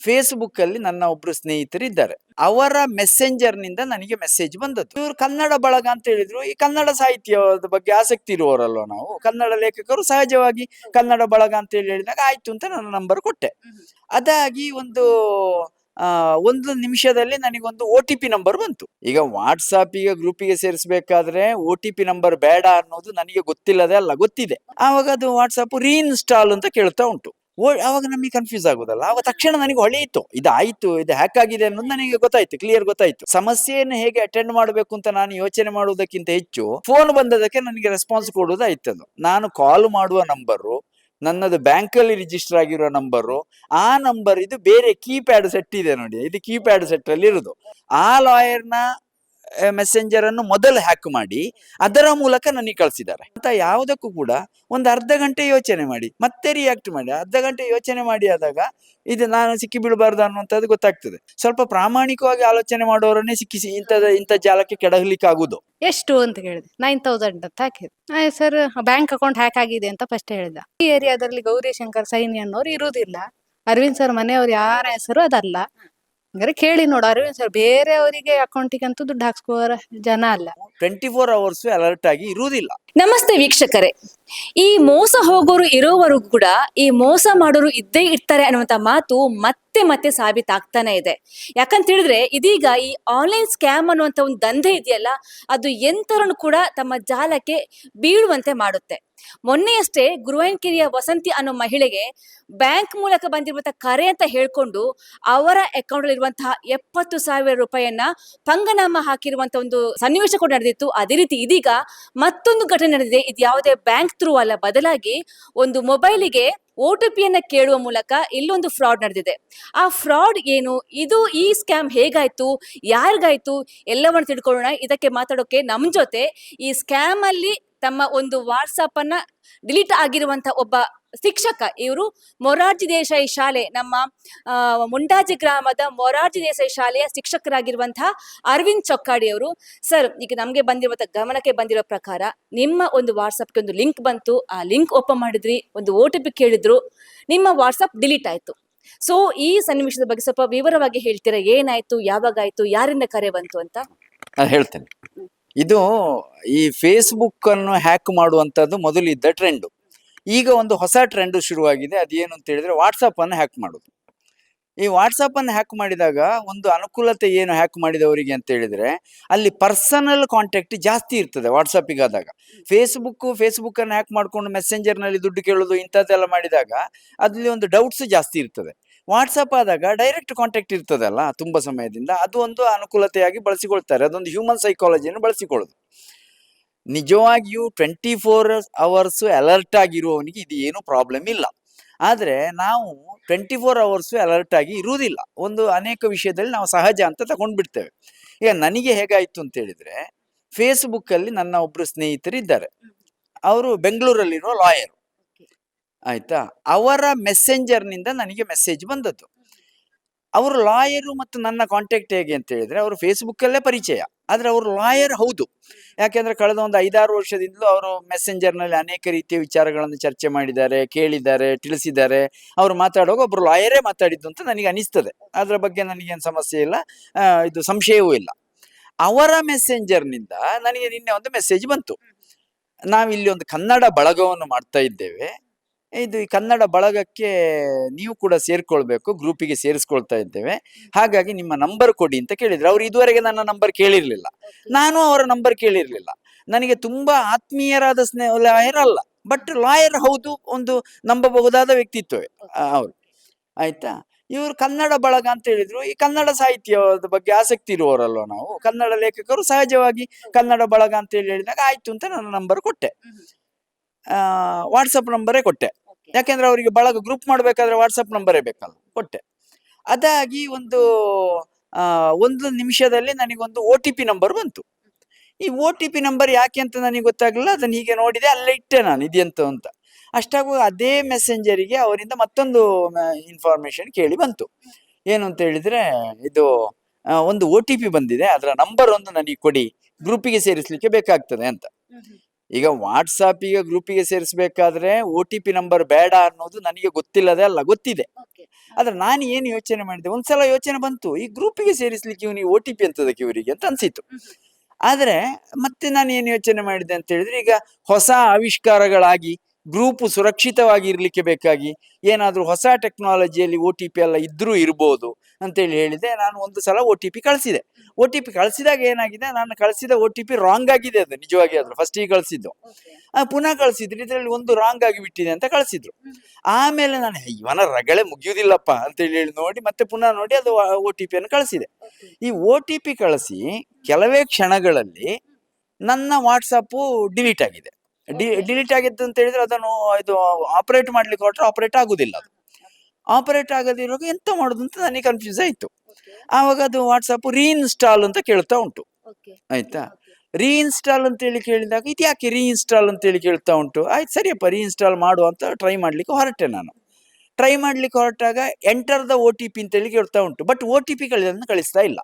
Facebook ಅಲ್ಲಿ ನನ್ನ ಒಬ್ರು ಸ್ನೇಹಿತರು ಇದ್ದಾರೆ. ಅವರ ಮೆಸೆಂಜರ್ನಿಂದ ನನಗೆ ಮೆಸೇಜ್ ಬಂದದ್ದು. ಇವರು ಕನ್ನಡ ಬಳಗ ಅಂತ ಹೇಳಿದ್ರು. ಈ ಕನ್ನಡ ಸಾಹಿತ್ಯದ ಬಗ್ಗೆ ಆಸಕ್ತಿ ಇರುವವರಲ್ವ ನಾವು? ಕನ್ನಡ ಲೇಖಕರು ಸಹಜವಾಗಿ ಕನ್ನಡ ಬಳಗ ಅಂತ ಹೇಳಿ ಹೇಳಿದಾಗ ಆಯ್ತು ಅಂತ ನನ್ನ ನಂಬರ್ ಕೊಟ್ಟೆ. ಅದಾಗಿ ಒಂದು ಒಂದು ನಿಮಿಷದಲ್ಲಿ ನನಗೊಂದು ಒ ಟಿ ಪಿ ನಂಬರ್ ಬಂತು. ಈಗ ವಾಟ್ಸಾಪಿಗೆ ಗ್ರೂಪಿಗೆ ಸೇರಿಸಬೇಕಾದ್ರೆ ಒ ಟಿ ಪಿ ನಂಬರ್ ಬೇಡ ಅನ್ನೋದು ನನಗೆ ಗೊತ್ತಿಲ್ಲದೆ ಅಲ್ಲ, ಗೊತ್ತಿದೆ. ಆವಾಗ ಅದು ವಾಟ್ಸಪ್ ರೀಇನ್ಸ್ಟಾಲ್ ಅಂತ ಕೇಳ್ತಾ ಉಂಟು. ಓ, ಆವಾಗ ನಮಗೆ ಕನ್ಫ್ಯೂಸ್ ಆಗುದಲ್ಲ. ಅವಾಗ ತಕ್ಷಣ ನನಗೆ ಹೊಳೆಯಿತು. ಇದಾಯ್ತು ಇದು ಹ್ಯಾಕ್ ಆಗಿದೆ ಅನ್ನೋದು ನನಗೆ ಗೊತ್ತಾಯ್ತು ಕ್ಲಿಯರ್ ಗೊತ್ತಾಯ್ತು. ಸಮಸ್ಯೆಯನ್ನು ಹೇಗೆ ಅಟೆಂಡ್ ಮಾಡಬೇಕು ಅಂತ ನಾನು ಯೋಚನೆ ಮಾಡುವುದಕ್ಕಿಂತ ಹೆಚ್ಚು ಫೋನ್ ಬಂದದಕ್ಕೆ ನನಗೆ ರೆಸ್ಪಾನ್ಸ್ ಕೊಡುವುದಾಯ್ತದು ನಾನು ಕಾಲ್ ಮಾಡುವ ನಂಬರು ನನ್ನದು ಬ್ಯಾಂಕಲ್ಲಿ ರಿಜಿಸ್ಟರ್ ಆಗಿರೋ ನಂಬರು ಆ ನಂಬರ್ ಇದು ಬೇರೆ ಕೀಪ್ಯಾಡ್ ಸೆಟ್ ಇದೆ ನೋಡಿ. ಇದು ಕೀಪ್ಯಾಡ್ ಸೆಟ್ ಅಲ್ಲಿ ಇರುದು. ಆ ಲಾಯರ್ನ ಮೆಸೆಂಜರ್ ಅನ್ನು ಮೊದಲು ಹ್ಯಾಕ್ ಮಾಡಿ ಅದರ ಮೂಲಕ ನನಗೆ ಕಳಿಸಿದ್ದಾರೆ. ಅಂತ ಯಾವುದಕ್ಕೂ ಕೂಡ ಒಂದು ಅರ್ಧ ಗಂಟೆ ಯೋಚನೆ ಮಾಡಿ, ಮತ್ತೆ ರಿಯಾಕ್ಟ್ ಮಾಡಿ. ಅರ್ಧ ಗಂಟೆ ಯೋಚನೆ ಮಾಡಿ ಆದಾಗ ಇದು ನಾನು ಸಿಕ್ಕಿ ಬೀಳಬಾರ್ದು ಅನ್ನುವಂಥದ್ದು ಗೊತ್ತಾಗ್ತದೆ. ಸ್ವಲ್ಪ ಪ್ರಾಮಾಣಿಕವಾಗಿ ಆಲೋಚನೆ ಮಾಡುವವರನ್ನೇ ಸಿಕ್ಕಿಸಿ, ಇಂಥದ, ಇಂಥ ಜಾಲಕ್ಕೆ ಕೆಡಹಲಿಕ್ಕೆ ಆಗುದು ಎಷ್ಟು ಅಂತ ಹೇಳಿದೆ. ನೈನ್ ತೌಸಂಡ್ ಅಂತ ಆಯ್ತು ಸರ್ ಬ್ಯಾಂಕ್ ಅಕೌಂಟ್ ಹ್ಯಾಕ್ ಆಗಿದೆ ಅಂತ ಫಸ್ಟ್ ಹೇಳಿದ. ಈ ಏರಿಯಾದಲ್ಲಿ ಗೌರಿ ಶಂಕರ್ ಸೈನಿ ಅನ್ನೋರು ಇರುವುದಿಲ್ಲ. ಅರವಿಂದ್ ಸರ್ ಮನೆಯವ್ರು ಯಾರ ಹೆಸರು ಅದಲ್ಲ. ಹಂಗಾರೆ ಕೇಳಿ ನೋಡು ಅರವಿಂದ್ ಸರ್ ಬೇರೆಯವರಿಗೆ ಅಕೌಂಟಿಗೆ ಅಂತೂ ದುಡ್ಡು ಹಾಕ್ಸ್ಕೋರ ಜನ ಅಲ್ಲ. ಟ್ವೆಂಟಿ ಫೋರ್ ಅವರ್ಸ್ ಅಲರ್ಟ್ ಆಗಿ ಇರುವುದಿಲ್ಲ. ನಮಸ್ತೆ ವೀಕ್ಷಕರೇ. ಈ ಮೋಸ ಹೋಗೋರು ಇರೋವರೆಗೂ ಕೂಡ ಈ ಮೋಸ ಮಾಡೋರು ಇದ್ದೇ ಇರ್ತಾರೆ ಅನ್ನುವಂತ ಮಾತು ಮತ್ತೆ ಮತ್ತೆ ಸಾಬೀತಾಗ್ತಾನೆ ಇದೆ. ಯಾಕಂತ ಹೇಳಿದ್ರೆ ಇದೀಗ ಈ ಆನ್ಲೈನ್ ಸ್ಕ್ಯಾಮ್ ಅನ್ನುವಂತ ಒಂದು ದಂಧೆ ಇದೆಯಲ್ಲ ಅದು ಎಂತರನ್ನು ಕೂಡ ತಮ್ಮ ಜಾಲಕ್ಕೆ ಬೀಳುವಂತೆ ಮಾಡುತ್ತೆ. ಮೊನ್ನೆಯಷ್ಟೇ ಕಿರಿಯ ವಸಂತಿ ಅನ್ನೋ ಮಹಿಳೆಗೆ ಬ್ಯಾಂಕ್ ಮೂಲಕ ಬಂದಿರುವಂತಹ ಕರೆ ಅಂತ ಹೇಳ್ಕೊಂಡು ಅವರ ಅಕೌಂಟ್ ಇರುವಂತಹ ಎಪ್ಪತ್ತು ಸಾವಿರ ರೂಪಾಯಿಯನ್ನ ಪಂಗನಾಮ ಹಾಕಿರುವಂತ ಒಂದು ಸನ್ನಿವೇಶ ಕೂಡ ನಡೆದಿತ್ತು. ಅದೇ ರೀತಿ ಇದೀಗ ಮತ್ತೊಂದು ಘಟನೆ ನಡೆದಿದೆ. ಇದು ಯಾವುದೇ ಬ್ಯಾಂಕ್ ಥ್ರೂ ಅಲ್ಲ, ಬದಲಾಗಿ ಒಂದು ಮೊಬೈಲಿಗೆ ಒ ಟಿ ಪಿಯನ್ನ ಕೇಳುವ ಮೂಲಕ ಇಲ್ಲೊಂದು ಫ್ರಾಡ್ ನಡೆದಿದೆ. ಆ ಫ್ರಾಡ್ ಏನು? ಇದು ಈ ಸ್ಕ್ಯಾಮ್ ಹೇಗಾಯ್ತು? ಯಾರಿಗಾಯ್ತು? ಎಲ್ಲವನ್ನು ತಿಳ್ಕೊಳ್ಳೋಣ. ಇದಕ್ಕೆ ಮಾತಾಡೋಕೆ ನಮ್ಮ ಜೊತೆ ಈ ಸ್ಕ್ಯಾಮ್ ಅಲ್ಲಿ ತಮ್ಮ ಒಂದು ವಾಟ್ಸಪ್ ಅನ್ನ ಡಿಲೀಟ್ ಆಗಿರುವಂತ ಒಬ್ಬ ಶಿಕ್ಷಕ. ಇವರು ಮೊರಾರ್ಜಿ ದೇಸಾಯಿ ಶಾಲೆ ನಮ್ಮ ಮುಂಡಾಜಿ ಗ್ರಾಮದ ಮೊರಾರ್ಜಿ ದೇಸಾಯಿ ಶಾಲೆಯ ಶಿಕ್ಷಕರಾಗಿರುವಂತಹ ಅರವಿಂದ್ ಚೊಕ್ಕಾಡಿ ಅವರು ಸರ್ ಈಗ ನಮಗೆ ಬಂದಿರುವಂತಹ ಗಮನಕ್ಕೆ ಬಂದಿರೋ ಪ್ರಕಾರ ನಿಮ್ಮ ಒಂದು ವಾಟ್ಸಪ್ಗೆ ಒಂದು ಲಿಂಕ್ ಬಂತು. ಆ ಲಿಂಕ್ ಓಪನ್ ಮಾಡಿದ್ರಿ ಒಂದು ಓ ಟಿ ಪಿ ಕೇಳಿದ್ರು ನಿಮ್ಮ ವಾಟ್ಸಪ್ ಡಿಲೀಟ್ ಆಯ್ತು. ಸೊ ಈ ಸನ್ನಿವೇಶದ ಬಗ್ಗೆ ಸ್ವಲ್ಪ ವಿವರವಾಗಿ ಹೇಳ್ತೀರಾ? ಏನಾಯ್ತು? ಯಾವಾಗಾಯ್ತು? ಯಾರಿಂದ ಕರೆ ಬಂತು ಅಂತ? ಹೇಳ್ತೇನೆ. ಇದು ಈ ಫೇಸ್ಬುಕ್ ಅನ್ನು ಹ್ಯಾಕ್ ಮಾಡುವಂತದ್ದು ಮೊದಲಿದ್ದ ಟ್ರೆಂಡ್ ಈಗ ಒಂದು ಹೊಸ ಟ್ರೆಂಡ್ ಶುರುವಾಗಿದೆ. ಅದೇನು ಅಂತ ಹೇಳಿದ್ರೆ ವಾಟ್ಸಪ್ ಅನ್ನು ಹ್ಯಾಕ್ ಮಾಡೋದು. ಈ ವಾಟ್ಸಪ್ ಅನ್ನು ಹ್ಯಾಕ್ ಮಾಡಿದಾಗ ಒಂದು ಅನುಕೂಲತೆ ಏನು ಹ್ಯಾಕ್ ಮಾಡಿದವರಿಗೆ ಅಂತ ಹೇಳಿದ್ರೆ ಅಲ್ಲಿ ಪರ್ಸನಲ್ ಕಾಂಟ್ಯಾಕ್ಟ್ ಜಾಸ್ತಿ ಇರ್ತದೆ ವಾಟ್ಸಪ್ಪಿಗೆ ಆದಾಗ ಫೇಸ್ಬುಕ್ ಫೇಸ್ಬುಕ್ ಅನ್ನು ಹ್ಯಾಕ್ ಮಾಡ್ಕೊಂಡು ಮೆಸೆಂಜರ್ನಲ್ಲಿ ದುಡ್ಡು ಕೇಳೋದು ಇಂಥದ್ದೆಲ್ಲ ಮಾಡಿದಾಗ ಅಲ್ಲಿ ಒಂದು ಡೌಟ್ಸ್ ಜಾಸ್ತಿ ಇರ್ತದೆ. ವಾಟ್ಸಪ್ ಆದಾಗ ಡೈರೆಕ್ಟ್ ಕಾಂಟ್ಯಾಕ್ಟ್ ಇರ್ತದಲ್ಲ ತುಂಬ ಸಮಯದಿಂದ. ಅದು ಒಂದು ಅನುಕೂಲತೆಯಾಗಿ ಬಳಸಿಕೊಳ್ತಾರೆ. ಅದೊಂದು ಹ್ಯೂಮನ್ ಸೈಕಾಲಜಿಯನ್ನು ಬಳಸಿಕೊಳ್ಳೋದು. ನಿಜವಾಗಿಯೂ ಟ್ವೆಂಟಿ ಫೋರ್ ಅವರ್ಸ್ ಅಲರ್ಟ್ ಆಗಿರುವವನಿಗೆ ಇದು ಏನು ಪ್ರಾಬ್ಲಮ್ ಇಲ್ಲ. ಆದರೆ ನಾವು ಟ್ವೆಂಟಿ ಫೋರ್ ಅವರ್ಸು ಅಲರ್ಟ್ ಆಗಿ ಇರುವುದಿಲ್ಲ. ಒಂದು ಅನೇಕ ವಿಷಯದಲ್ಲಿ ನಾವು ಸಹಜ ಅಂತ ತಗೊಂಡು ಬಿಡ್ತೇವೆ ಈಗ ನನಗೆ ಹೇಗಾಯಿತು ಅಂತ ಹೇಳಿದ್ರೆ ಫೇಸ್ಬುಕ್ಕಲ್ಲಿ ನನ್ನ ಒಬ್ಬರು ಸ್ನೇಹಿತರು ಇದ್ದಾರೆ ಅವರು ಬೆಂಗಳೂರಲ್ಲಿರುವ ಲಾಯರ್ ಆಯ್ತಾ? ಅವರ ಮೆಸೆಂಜರ್ನಿಂದ ನನಗೆ ಮೆಸೇಜ್ ಬಂದದ್ದು. ಅವರು ಲಾಯರು ಮತ್ತು ನನ್ನ ಕಾಂಟ್ಯಾಕ್ಟ್ ಹೇಗೆ ಅಂತ ಹೇಳಿದ್ರೆ, ಅವರು ಫೇಸ್ಬುಕ್ ಅಲ್ಲೇ ಪರಿಚಯ. ಆದ್ರೆ ಅವರು ಲಾಯರ್ ಹೌದು. ಯಾಕೆಂದ್ರೆ ಕಳೆದ ಒಂದು ಐದಾರು ವರ್ಷದಿಂದಲೂ ಅವರು ಮೆಸೆಂಜರ್ನಲ್ಲಿ ಅನೇಕ ರೀತಿಯ ವಿಚಾರಗಳನ್ನು ಚರ್ಚೆ ಮಾಡಿದ್ದಾರೆ, ಕೇಳಿದ್ದಾರೆ, ತಿಳಿಸಿದ್ದಾರೆ. ಅವರು ಮಾತಾಡುವಾಗ ಒಬ್ರು ಲಾಯರೇ ಮಾತಾಡಿದ್ದು ಅಂತ ನನಗೆ ಅನಿಸ್ತದೆ. ಅದರ ಬಗ್ಗೆ ನನಗೇನು ಸಮಸ್ಯೆ ಇಲ್ಲ. ಇದು ಸಂಶಯವೂ ಇಲ್ಲ. ಅವರ ಮೆಸೆಂಜರ್ನಿಂದ ನನಗೆ ನಿನ್ನೆ ಒಂದು ಮೆಸೇಜ್ ಬಂತು. ನಾವಿಲ್ಲಿ ಒಂದು ಕನ್ನಡ ಬಳಗವನ್ನು ಮಾಡ್ತಾ ಇದ್ದೇವೆ. ಇದು ಈ ಕನ್ನಡ ಬಳಗಕ್ಕೆ ನೀವು ಕೂಡ ಸೇರ್ಕೊಳ್ಬೇಕು ಗ್ರೂಪಿಗೆ ಸೇರಿಸ್ಕೊಳ್ತಾ ಇದ್ದೇವೆ. ಹಾಗಾಗಿ ನಿಮ್ಮ ನಂಬರ್ ಕೊಡಿ ಅಂತ ಕೇಳಿದ್ರು. ಅವ್ರು ಇದುವರೆಗೆ ನನ್ನ ನಂಬರ್ ಕೇಳಿರ್ಲಿಲ್ಲ. ನಾನು ಅವರ ನಂಬರ್ ಕೇಳಿರ್ಲಿಲ್ಲ. ನನಗೆ ತುಂಬಾ ಆತ್ಮೀಯರಾದ ಸ್ನೇಹ ಲಾಯರ್ ಅಲ್ಲ ಬಟ್ ಲಾಯರ್ ಹೌದು ಒಂದು ನಂಬಬಹುದಾದ ವ್ಯಕ್ತಿತ್ವವೇ ಅವರು ಅವ್ರು. ಆಯ್ತಾ? ಇವರು ಕನ್ನಡ ಬಳಗ ಅಂತ ಹೇಳಿದ್ರು. ಈ ಕನ್ನಡ ಸಾಹಿತ್ಯದ ಬಗ್ಗೆ ಆಸಕ್ತಿ ಇರುವವರಲ್ವ ನಾವು? ಕನ್ನಡ ಲೇಖಕರು ಸಹಜವಾಗಿ ಕನ್ನಡ ಬಳಗ ಅಂತ ಹೇಳಿ ಹೇಳಿದಾಗ ಆಯ್ತು ಅಂತ ನನ್ನ ನಂಬರ್ ಕೊಟ್ಟೆ. ವಾಟ್ಸಪ್ ನಂಬರೇ ಕೊಟ್ಟೆ. ಯಾಕೆಂದ್ರೆ ಅವರಿಗೆ ಬಳಗ ಗ್ರೂಪ್ ಮಾಡ್ಬೇಕಾದ್ರೆ ವಾಟ್ಸಪ್ ನಂಬರೇ ಬೇಕಲ್ಲ, ಕೊಟ್ಟೆ. ಅದಾಗಿ ಒಂದು ಒಂದು ನಿಮಿಷದಲ್ಲಿ ನನಗೊಂದು ಒ ಟಿ ಪಿ ನಂಬರ್ ಬಂತು. ಈ ಒ ಟಿ ಪಿ ನಂಬರ್ ಯಾಕೆ ಅಂತ ನನಗೆ ಗೊತ್ತಾಗಲಿಲ್ಲ, ಅದನ್ನ ಹೀಗೆ ನೋಡಿದೆ, ಅಲ್ಲೇ ಇಟ್ಟೆ ನಾನು ಇದೆಂತ ಅಂತ. ಅಷ್ಟಾಗುವ ಅದೇ ಮೆಸೆಂಜರಿಗೆ ಅವರಿಂದ ಮತ್ತೊಂದು ಇನ್ಫಾರ್ಮೇಶನ್ ಕೇಳಿ ಬಂತು. ಏನು ಅಂತ ಹೇಳಿದ್ರೆ, ಇದು ಒಂದು ಒ ಟಿ ಪಿ ಬಂದಿದೆ, ಅದರ ನಂಬರ್ ಒಂದು ನನಗೆ ಕೊಡಿ ಗ್ರೂಪಿಗೆ ಸೇರಿಸ್ಲಿಕ್ಕೆ ಬೇಕಾಗ್ತದೆ ಅಂತ. ಈಗ ವಾಟ್ಸಾಪಿಗೆ ಗ್ರೂಪಿಗೆ ಸೇರಿಸಬೇಕಾದ್ರೆ ಒ ಟಿ ಪಿ ನಂಬರ್ ಬೇಡ ಅನ್ನೋದು ನನಗೆ ಗೊತ್ತಿಲ್ಲದೆ ಅಲ್ಲ ಗೊತ್ತಿದೆ. ಆದ್ರೆ ನಾನು ಏನು ಯೋಚನೆ ಮಾಡಿದೆ? ಒಂದ್ಸಲ ಯೋಚನೆ ಬಂತು. ಈ ಗ್ರೂಪಿಗೆ ಸೇರಿಸ್ಲಿಕ್ಕೆ ಇವನಿಗೆ ಒ ಟಿ ಪಿ ಅಂತದಕ್ಕೆ ಇವರಿಗೆ ಅಂತ ಅನ್ಸಿತ್ತು ಆದ್ರೆ ಮತ್ತೆ ನಾನು ಏನು ಯೋಚನೆ ಮಾಡಿದೆ ಅಂತ ಹೇಳಿದ್ರೆ ಈಗ ಹೊಸ ಆವಿಷ್ಕಾರಗಳಾಗಿ ಗ್ರೂಪ್ ಸುರಕ್ಷಿತವಾಗಿ ಇರಲಿಕ್ಕೆ ಬೇಕಾಗಿ ಏನಾದರೂ ಹೊಸ ಟೆಕ್ನಾಲಜಿಯಲ್ಲಿ ಓ ಟಿ ಪಿ ಎಲ್ಲ ಇದ್ದರೂ ಇರ್ಬೋದು ಅಂತೇಳಿ ಹೇಳಿದೆ. ನಾನು ಒಂದು ಸಲ ಓ ಟಿ ಪಿ ಕಳಿಸಿದೆ. ಒ ಟಿ ಪಿ ಕಳಿಸಿದಾಗ ಏನಾಗಿದೆ? ನಾನು ಕಳಿಸಿದ ಒ ಟಿ ಪಿ ರಾಂಗ್ ಆಗಿದೆ ಅದು ನಿಜವಾಗಿ ಆದರೂ. ಫಸ್ಟಿಗೆ ಕಳಿಸಿದ್ದು. ಆ, ಪುನಃ ಕಳಿಸಿದ್ರು. ಇದರಲ್ಲಿ ಒಂದು ರಾಂಗ್ ಆಗಿ ಬಿಟ್ಟಿದೆ ಅಂತ ಕಳಿಸಿದ್ರು. ಆಮೇಲೆ ನಾನು "ಹೇ, ಇವನ ರಗಳೆ ಮುಗಿಯುವುದಿಲ್ಲಪ್ಪ ಅಂತೇಳಿ ಹೇಳಿ ನೋಡಿ ಮತ್ತೆ ಪುನಃ ನೋಡಿ ಅದು ಒ ಟಿ ಪಿಯನ್ನು ಕಳಿಸಿದೆ. ಈ ಓ ಟಿ ಪಿ ಕಳಿಸಿ ಕೆಲವೇ ಕ್ಷಣಗಳಲ್ಲಿ ನನ್ನ ವಾಟ್ಸಪ್ಪು ಡಿಲೀಟ್ ಆಗಿದೆ. ಡಿ ಡಿಲೀಟ್ ಆಗಿದ್ದು ಅಂತ ಹೇಳಿದ್ರೆ ಅದನ್ನು ಇದು ಆಪರೇಟ್ ಮಾಡ್ಲಿಕ್ಕೆ ಹೊರಟ್ರೆ ಆಪರೇಟ್ ಆಗುದಿಲ್ಲ ಅದು. ಆಪರೇಟ್ ಆಗದಿರುವಾಗ ಎಂತ ಮಾಡುದು ಅಂತ ನನಗೆ ಕನ್ಫ್ಯೂಸ್ ಆಯ್ತು. ಆವಾಗ ಅದು ವಾಟ್ಸಪ್ ರೀಇನ್ಸ್ಟಾಲ್ ಅಂತ ಕೇಳ್ತಾ ಉಂಟು. ಆಯ್ತಾ? ರೀಇನ್ಸ್ಟಾಲ್ ಅಂತೇಳಿ ಕೇಳಿದಾಗ ಇದು ಯಾಕೆ ರೀಇನ್ಸ್ಟಾಲ್ ಅಂತೇಳಿ ಕೇಳ್ತಾ ಉಂಟು? ಆಯ್ತು ಸರಿಯಪ್ಪ ರೀಇನ್ಸ್ಟಾಲ್ ಮಾಡು ಅಂತ ಟ್ರೈ ಮಾಡ್ಲಿಕ್ಕೆ ಹೊರಟೆ ನಾನು. ಟ್ರೈ ಮಾಡ್ಲಿಕ್ಕೆ ಹೊರಟಾಗ enter the O T P ಅಂತೇಳಿ ಕೇಳ್ತಾ ಉಂಟು. ಬಟ್ ಓ ಟಿ ಪಿ ಕಳಿಸ್ತಾ ಇಲ್ಲ.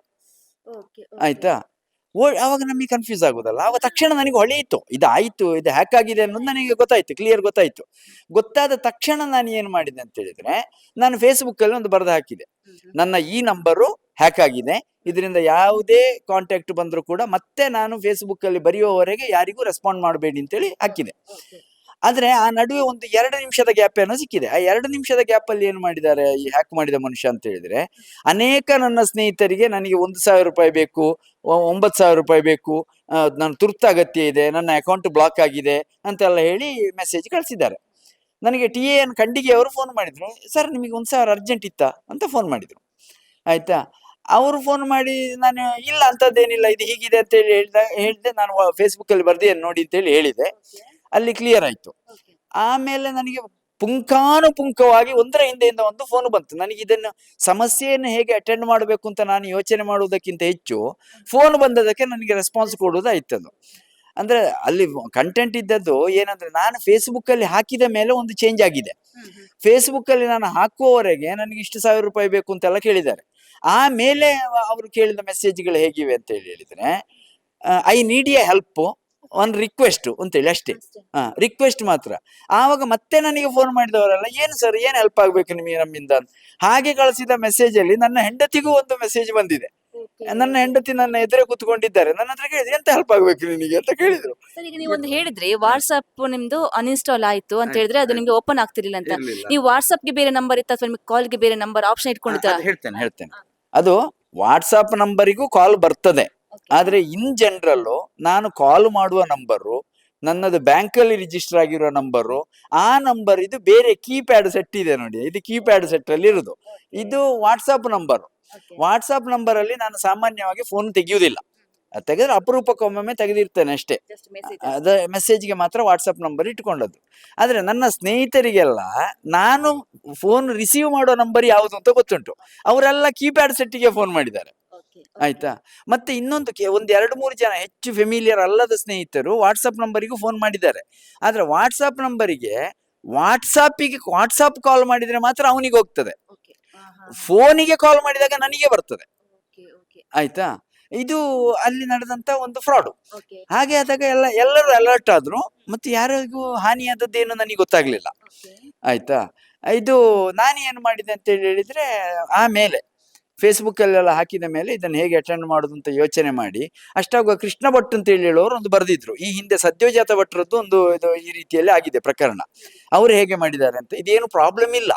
ಆಯ್ತಾ? ಓ ಅವಾಗ ನಮಗೆ ಕನ್ಫ್ಯೂಸ್ ಆಗೋದಲ್ಲ. ಆವಾಗ ತಕ್ಷಣ ನನಗೆ ಹೊಳೆಯಿತು. ಇದು ಆಯ್ತು ಇದು ಹ್ಯಾಕ್ ಆಗಿದೆ ಅನ್ನೋದು ನನಗೆ ಗೊತ್ತಾಯ್ತು ಕ್ಲಿಯರ್ ಗೊತ್ತಾಯ್ತು. ಗೊತ್ತಾದ ತಕ್ಷಣ ನಾನು ಏನು ಮಾಡಿದೆ ಅಂತ ಹೇಳಿದ್ರೆ ನಾನು ಫೇಸ್ಬುಕ್ ಅಲ್ಲಿ ಒಂದು ಬರೆದು ಹಾಕಿದೆ. ನನ್ನ ಈ ನಂಬರು ಹ್ಯಾಕ್ ಆಗಿದೆ. ಇದರಿಂದ ಯಾವುದೇ ಕಾಂಟ್ಯಾಕ್ಟ್ ಬಂದರೂ ಕೂಡ ಮತ್ತೆ ನಾನು ಫೇಸ್ಬುಕ್ ಅಲ್ಲಿ ಬರೆಯುವವರೆಗೆ ಯಾರಿಗೂ ರೆಸ್ಪಾಂಡ್ ಮಾಡಬೇಡಿ ಅಂತೇಳಿ ಹಾಕಿದೆ. ಆದ್ರೆ ಆ ನಡುವೆ ಒಂದು ಎರಡು ನಿಮಿಷದ ಗ್ಯಾಪ್ ಏನೋ ಸಿಕ್ಕಿದೆ. ಆ ಎರಡು ನಿಮಿಷದ ಗ್ಯಾಪ್ ಅಲ್ಲಿ ಏನು ಮಾಡಿದ್ದಾರೆ ಈ ಹ್ಯಾಕ್ ಮಾಡಿದ ಮನುಷ್ಯ ಅಂತ ಹೇಳಿದ್ರೆ ಅನೇಕ ನನ್ನ ಸ್ನೇಹಿತರಿಗೆ ನನಗೆ ಒಂದು ಸಾವಿರ ರೂಪಾಯಿ ಬೇಕು ಒಂಬತ್ತು ಸಾವಿರ ರೂಪಾಯಿ ಬೇಕು. ನನ್ನ ತುರ್ತು ಅಗತ್ಯ ಇದೆ, ನನ್ನ ಅಕೌಂಟ್ ಬ್ಲಾಕ್ ಆಗಿದೆ ಅಂತೆಲ್ಲ ಹೇಳಿ ಮೆಸೇಜ್ ಕಳಿಸಿದ್ದಾರೆ. ನನಗೆ ಟಿ ಎನ್ ಖಂಡಿಗೆ ಅವರು ಫೋನ್ ಮಾಡಿದರು. ಸರ್ ನಿಮಗೆ ಒಂದು ಸಾವಿರ ಅರ್ಜೆಂಟ್ ಇತ್ತಾ? ಅಂತ ಫೋನ್ ಮಾಡಿದರು. ಆಯಿತಾ? ಅವರು ಫೋನ್ ಮಾಡಿ, ನಾನು ಇಲ್ಲ ಅಂಥದ್ದೇನಿಲ್ಲ ಇದು ಹೀಗಿದೆ ಅಂತ ಹೇಳಿ ಹೇಳ್ದ, ಹೇಳಿದೆ ನಾನು ಫೇಸ್ಬುಕ್ಕಲ್ಲಿ ಬರ್ದೇನು ಬರ್ದೆ ನೋಡಿ ಅಂತೇಳಿ ಹೇಳಿದೆ. ಅಲ್ಲಿ ಕ್ಲಿಯರ್ ಆಯಿತು. ಆಮೇಲೆ ನನಗೆ ಪುಂಖಾನುಪುಂಖವಾಗಿ ಒಂದರ ಹಿಂದೆಯಿಂದ ಒಂದು ಫೋನ್ ಬಂತು. ನನಗೆ ಇದನ್ನು ಸಮಸ್ಯೆಯನ್ನು ಹೇಗೆ ಅಟೆಂಡ್ ಮಾಡಬೇಕು ಅಂತ ನಾನು ಯೋಚನೆ ಮಾಡುವುದಕ್ಕಿಂತ ಹೆಚ್ಚು ಫೋನ್ ಬಂದದಕ್ಕೆ ನನಗೆ ರೆಸ್ಪಾನ್ಸ್ ಕೊಡುವುದಾಯ್ತದು ಅಂದ್ರೆ ಅಲ್ಲಿ ಕಂಟೆಂಟ್ ಇದ್ದದ್ದು ಏನಂದ್ರೆ ನಾನು ಫೇಸ್ಬುಕ್ ಅಲ್ಲಿ ಹಾಕಿದ ಮೇಲೆ ಒಂದು ಚೇಂಜ್ ಆಗಿದೆ. ಫೇಸ್ಬುಕ್ ಅಲ್ಲಿ ನಾನು ಹಾಕುವವರೆಗೆ ನನಗೆ ಇಷ್ಟು ಸಾವಿರ ರೂಪಾಯಿ ಬೇಕು ಅಂತೆಲ್ಲ ಕೇಳಿದ್ದಾರೆ. ಆಮೇಲೆ ಅವರು ಕೇಳಿದ ಮೆಸೇಜ್ಗಳು ಹೇಗಿವೆ ಅಂತ ಹೇಳಿ ಹೇಳಿದ್ರೆ I need a help one request ಅಂತೇಳಿ ಅಷ್ಟೇ. ಹಾ ರಿಕ್ವೆಸ್ಟ್ ಮಾತ್ರ. ಆವಾಗ ಮತ್ತೆ ನನಗೆ ಫೋನ್ ಮಾಡಿದವರಲ್ಲ ಏನು ಸರ್ ಏನು ಹೆಲ್ಪ್ ಆಗ್ಬೇಕು ನಿಮಗೆ ನಮ್ಮಿಂದ? ಅಂತ. ಹಾಗೆ ಕಳಿಸಿದ ಮೆಸೇಜ್ ಅಲ್ಲಿ ನನ್ನ ಹೆಂಡತಿಗೂ ಒಂದು ಮೆಸೇಜ್ ಬಂದಿದೆ. ನನ್ನ ಹೆಂಡತಿ ನನ್ನ ಎದುರೇ ಕೂತ್ಕೊಂಡಿದ್ದಾರೆ. ನನ್ನ ಹತ್ರ ಕೇಳಿದ್ರೆ ಎಂತ ಹೆಲ್ಪ್ ಆಗ್ಬೇಕು ನಿನಗೆ? ಅಂತ ಕೇಳಿದ್ರು. ಈಗ ನೀವು ಒಂದು ಹೇಳಿದ್ರಿ ವಾಟ್ಸ್ಆಪ್ ನಿಮ್ದು ಅನ್ಇನ್ಸ್ಟಾಲ್ ಆಯ್ತು ಅಂತ ಹೇಳಿದ್ರೆ ಅದು ನಿಮ್ಗೆ ಓಪನ್ ಆಗ್ತಿರ್ಲಿಲ್ಲ ಅಂತ. ನೀವು ವಾಟ್ಸ್ಆಪ್ಗೆ ಬೇರೆ ನಂಬರ್ ಇತ್ತು ಅಥವಾ ನಿಮ್ಗೆ ಕಾಲ್ಗೆ ಬೇರೆ ನಂಬರ್ ಆಪ್ಷನ್ ಇಟ್ಕೊಂಡಿದ್ದಾರೆ ಅದು ಹೇಳ್ತೇನೆ ಹೇಳ್ತೇನೆ. ಅದು ವಾಟ್ಸ್ಆಪ್ ನಂಬರಿಗೂ ಕಾಲ್ ಬರ್ತದೆ. ಆದ್ರೆ ಇನ್ ಜನರಲ್ ನಾನು ಕಾಲ್ ಮಾಡುವ ನಂಬರು ನನ್ನದು ಬ್ಯಾಂಕ್ ಅಲ್ಲಿ ರಿಜಿಸ್ಟರ್ ಆಗಿರುವ ನಂಬರು ಆ ನಂಬರ್ ಇದು ಬೇರೆ ಕೀಪ್ಯಾಡ್ ಸೆಟ್ ಇದೆ ನೋಡಿ ಇದು ಕೀಪ್ಯಾಡ್ ಸೆಟ್ ಅಲ್ಲಿ ಇರುದು. ಇದು ವಾಟ್ಸಾಪ್ ನಂಬರ್ ವಾಟ್ಸಾಪ್ ನಂಬರ್ ಅಲ್ಲಿ ನಾನು ಸಾಮಾನ್ಯವಾಗಿ ಫೋನ್ ತೆಗೆಯುವುದಿಲ್ಲ. ತೆಗೆದ್ರೆ ಒಮ್ಮೊಮ್ಮೆ ತೆಗೆದಿರ್ತೇನೆ ಅಷ್ಟೇ. ಅದ ಮೆಸೇಜ್ಗೆ ಮಾತ್ರ ವಾಟ್ಸಪ್ ನಂಬರ್ ಇಟ್ಕೊಂಡದ್ದು. ಆದರೆ ನನ್ನ ಸ್ನೇಹಿತರಿಗೆಲ್ಲ ನಾನು ಫೋನ್ ರಿಸೀವ್ ಮಾಡೋ ನಂಬರ್ ಯಾವುದು ಅಂತ ಗೊತ್ತುಂಟು. ಅವರೆಲ್ಲ ಕೀಪ್ಯಾಡ್ ಸೆಟ್ಟಿಗೆ ಫೋನ್ ಮಾಡಿದ್ದಾರೆ. ಆಯ್ತಾ? ಮತ್ತೆ ಇನ್ನೊಂದು ಒಂದ್ ಎರಡು ಮೂರು ಜನ ಹೆಚ್ಚು ಫೆಮಿಲಿಯರ್ ಅಲ್ಲದ ಸ್ನೇಹಿತರು ವಾಟ್ಸಪ್ ನಂಬರಿಗೂ ಫೋನ್ ಮಾಡಿದ್ದಾರೆ. ಆದ್ರೆ ವಾಟ್ಸಪ್ ನಂಬರಿಗೆ ವಾಟ್ಸಾಪಿಗೆ ವಾಟ್ಸಪ್ ಕಾಲ್ ಮಾಡಿದ್ರೆ ಮಾತ್ರ ಅವನಿಗೆ ಹೋಗ್ತದೆ. ಫೋನಿಗೆ ಕಾಲ್ ಮಾಡಿದಾಗ ನನಗೆ ಬರ್ತದೆ. ಆಯ್ತಾ? ಇದು ಅಲ್ಲಿ ನಡೆದಂತ ಒಂದು ಫ್ರಾಡ್ ಹಾಗೆ ಆದಾಗ ಎಲ್ಲ ಎಲ್ಲರೂ ಅಲರ್ಟ್ ಆದ್ರು. ಮತ್ತೆ ಯಾರಿಗೂ ಹಾನಿಯಾದದ್ದೇನು ನನಗೆ ಗೊತ್ತಾಗ್ಲಿಲ್ಲ. ಆಯ್ತಾ? ಇದು ನಾನು ಏನು ಮಾಡಿದೆ ಅಂತ ಹೇಳಿ ಹೇಳಿದ್ರೆ ಆಮೇಲೆ ಫೇಸ್ಬುಕ್ ಅಲ್ಲೆಲ್ಲ ಹಾಕಿದ ಮೇಲೆ ಇದನ್ನು ಹೇಗೆ ಅಟೆಂಡ್ ಮಾಡೋದು ಅಂತ ಯೋಚನೆ ಮಾಡಿ ಅಷ್ಟಾಗುವ ಕೃಷ್ಣ ಭಟ್ ಅಂತ ಹೇಳಿ ಹೇಳೋರು ಒಂದು ಬರೆದಿದ್ರು. ಈ ಹಿಂದೆ ಸದ್ಯೋಜಾತ ಭಟ್ರದ್ದು ಒಂದು ಇದು ಈ ರೀತಿಯಲ್ಲಿ ಆಗಿದೆ ಪ್ರಕರಣ. ಅವರು ಹೇಗೆ ಮಾಡಿದ್ದಾರೆ ಅಂತ, ಇದೇನು ಪ್ರಾಬ್ಲಮ್ ಇಲ್ಲ.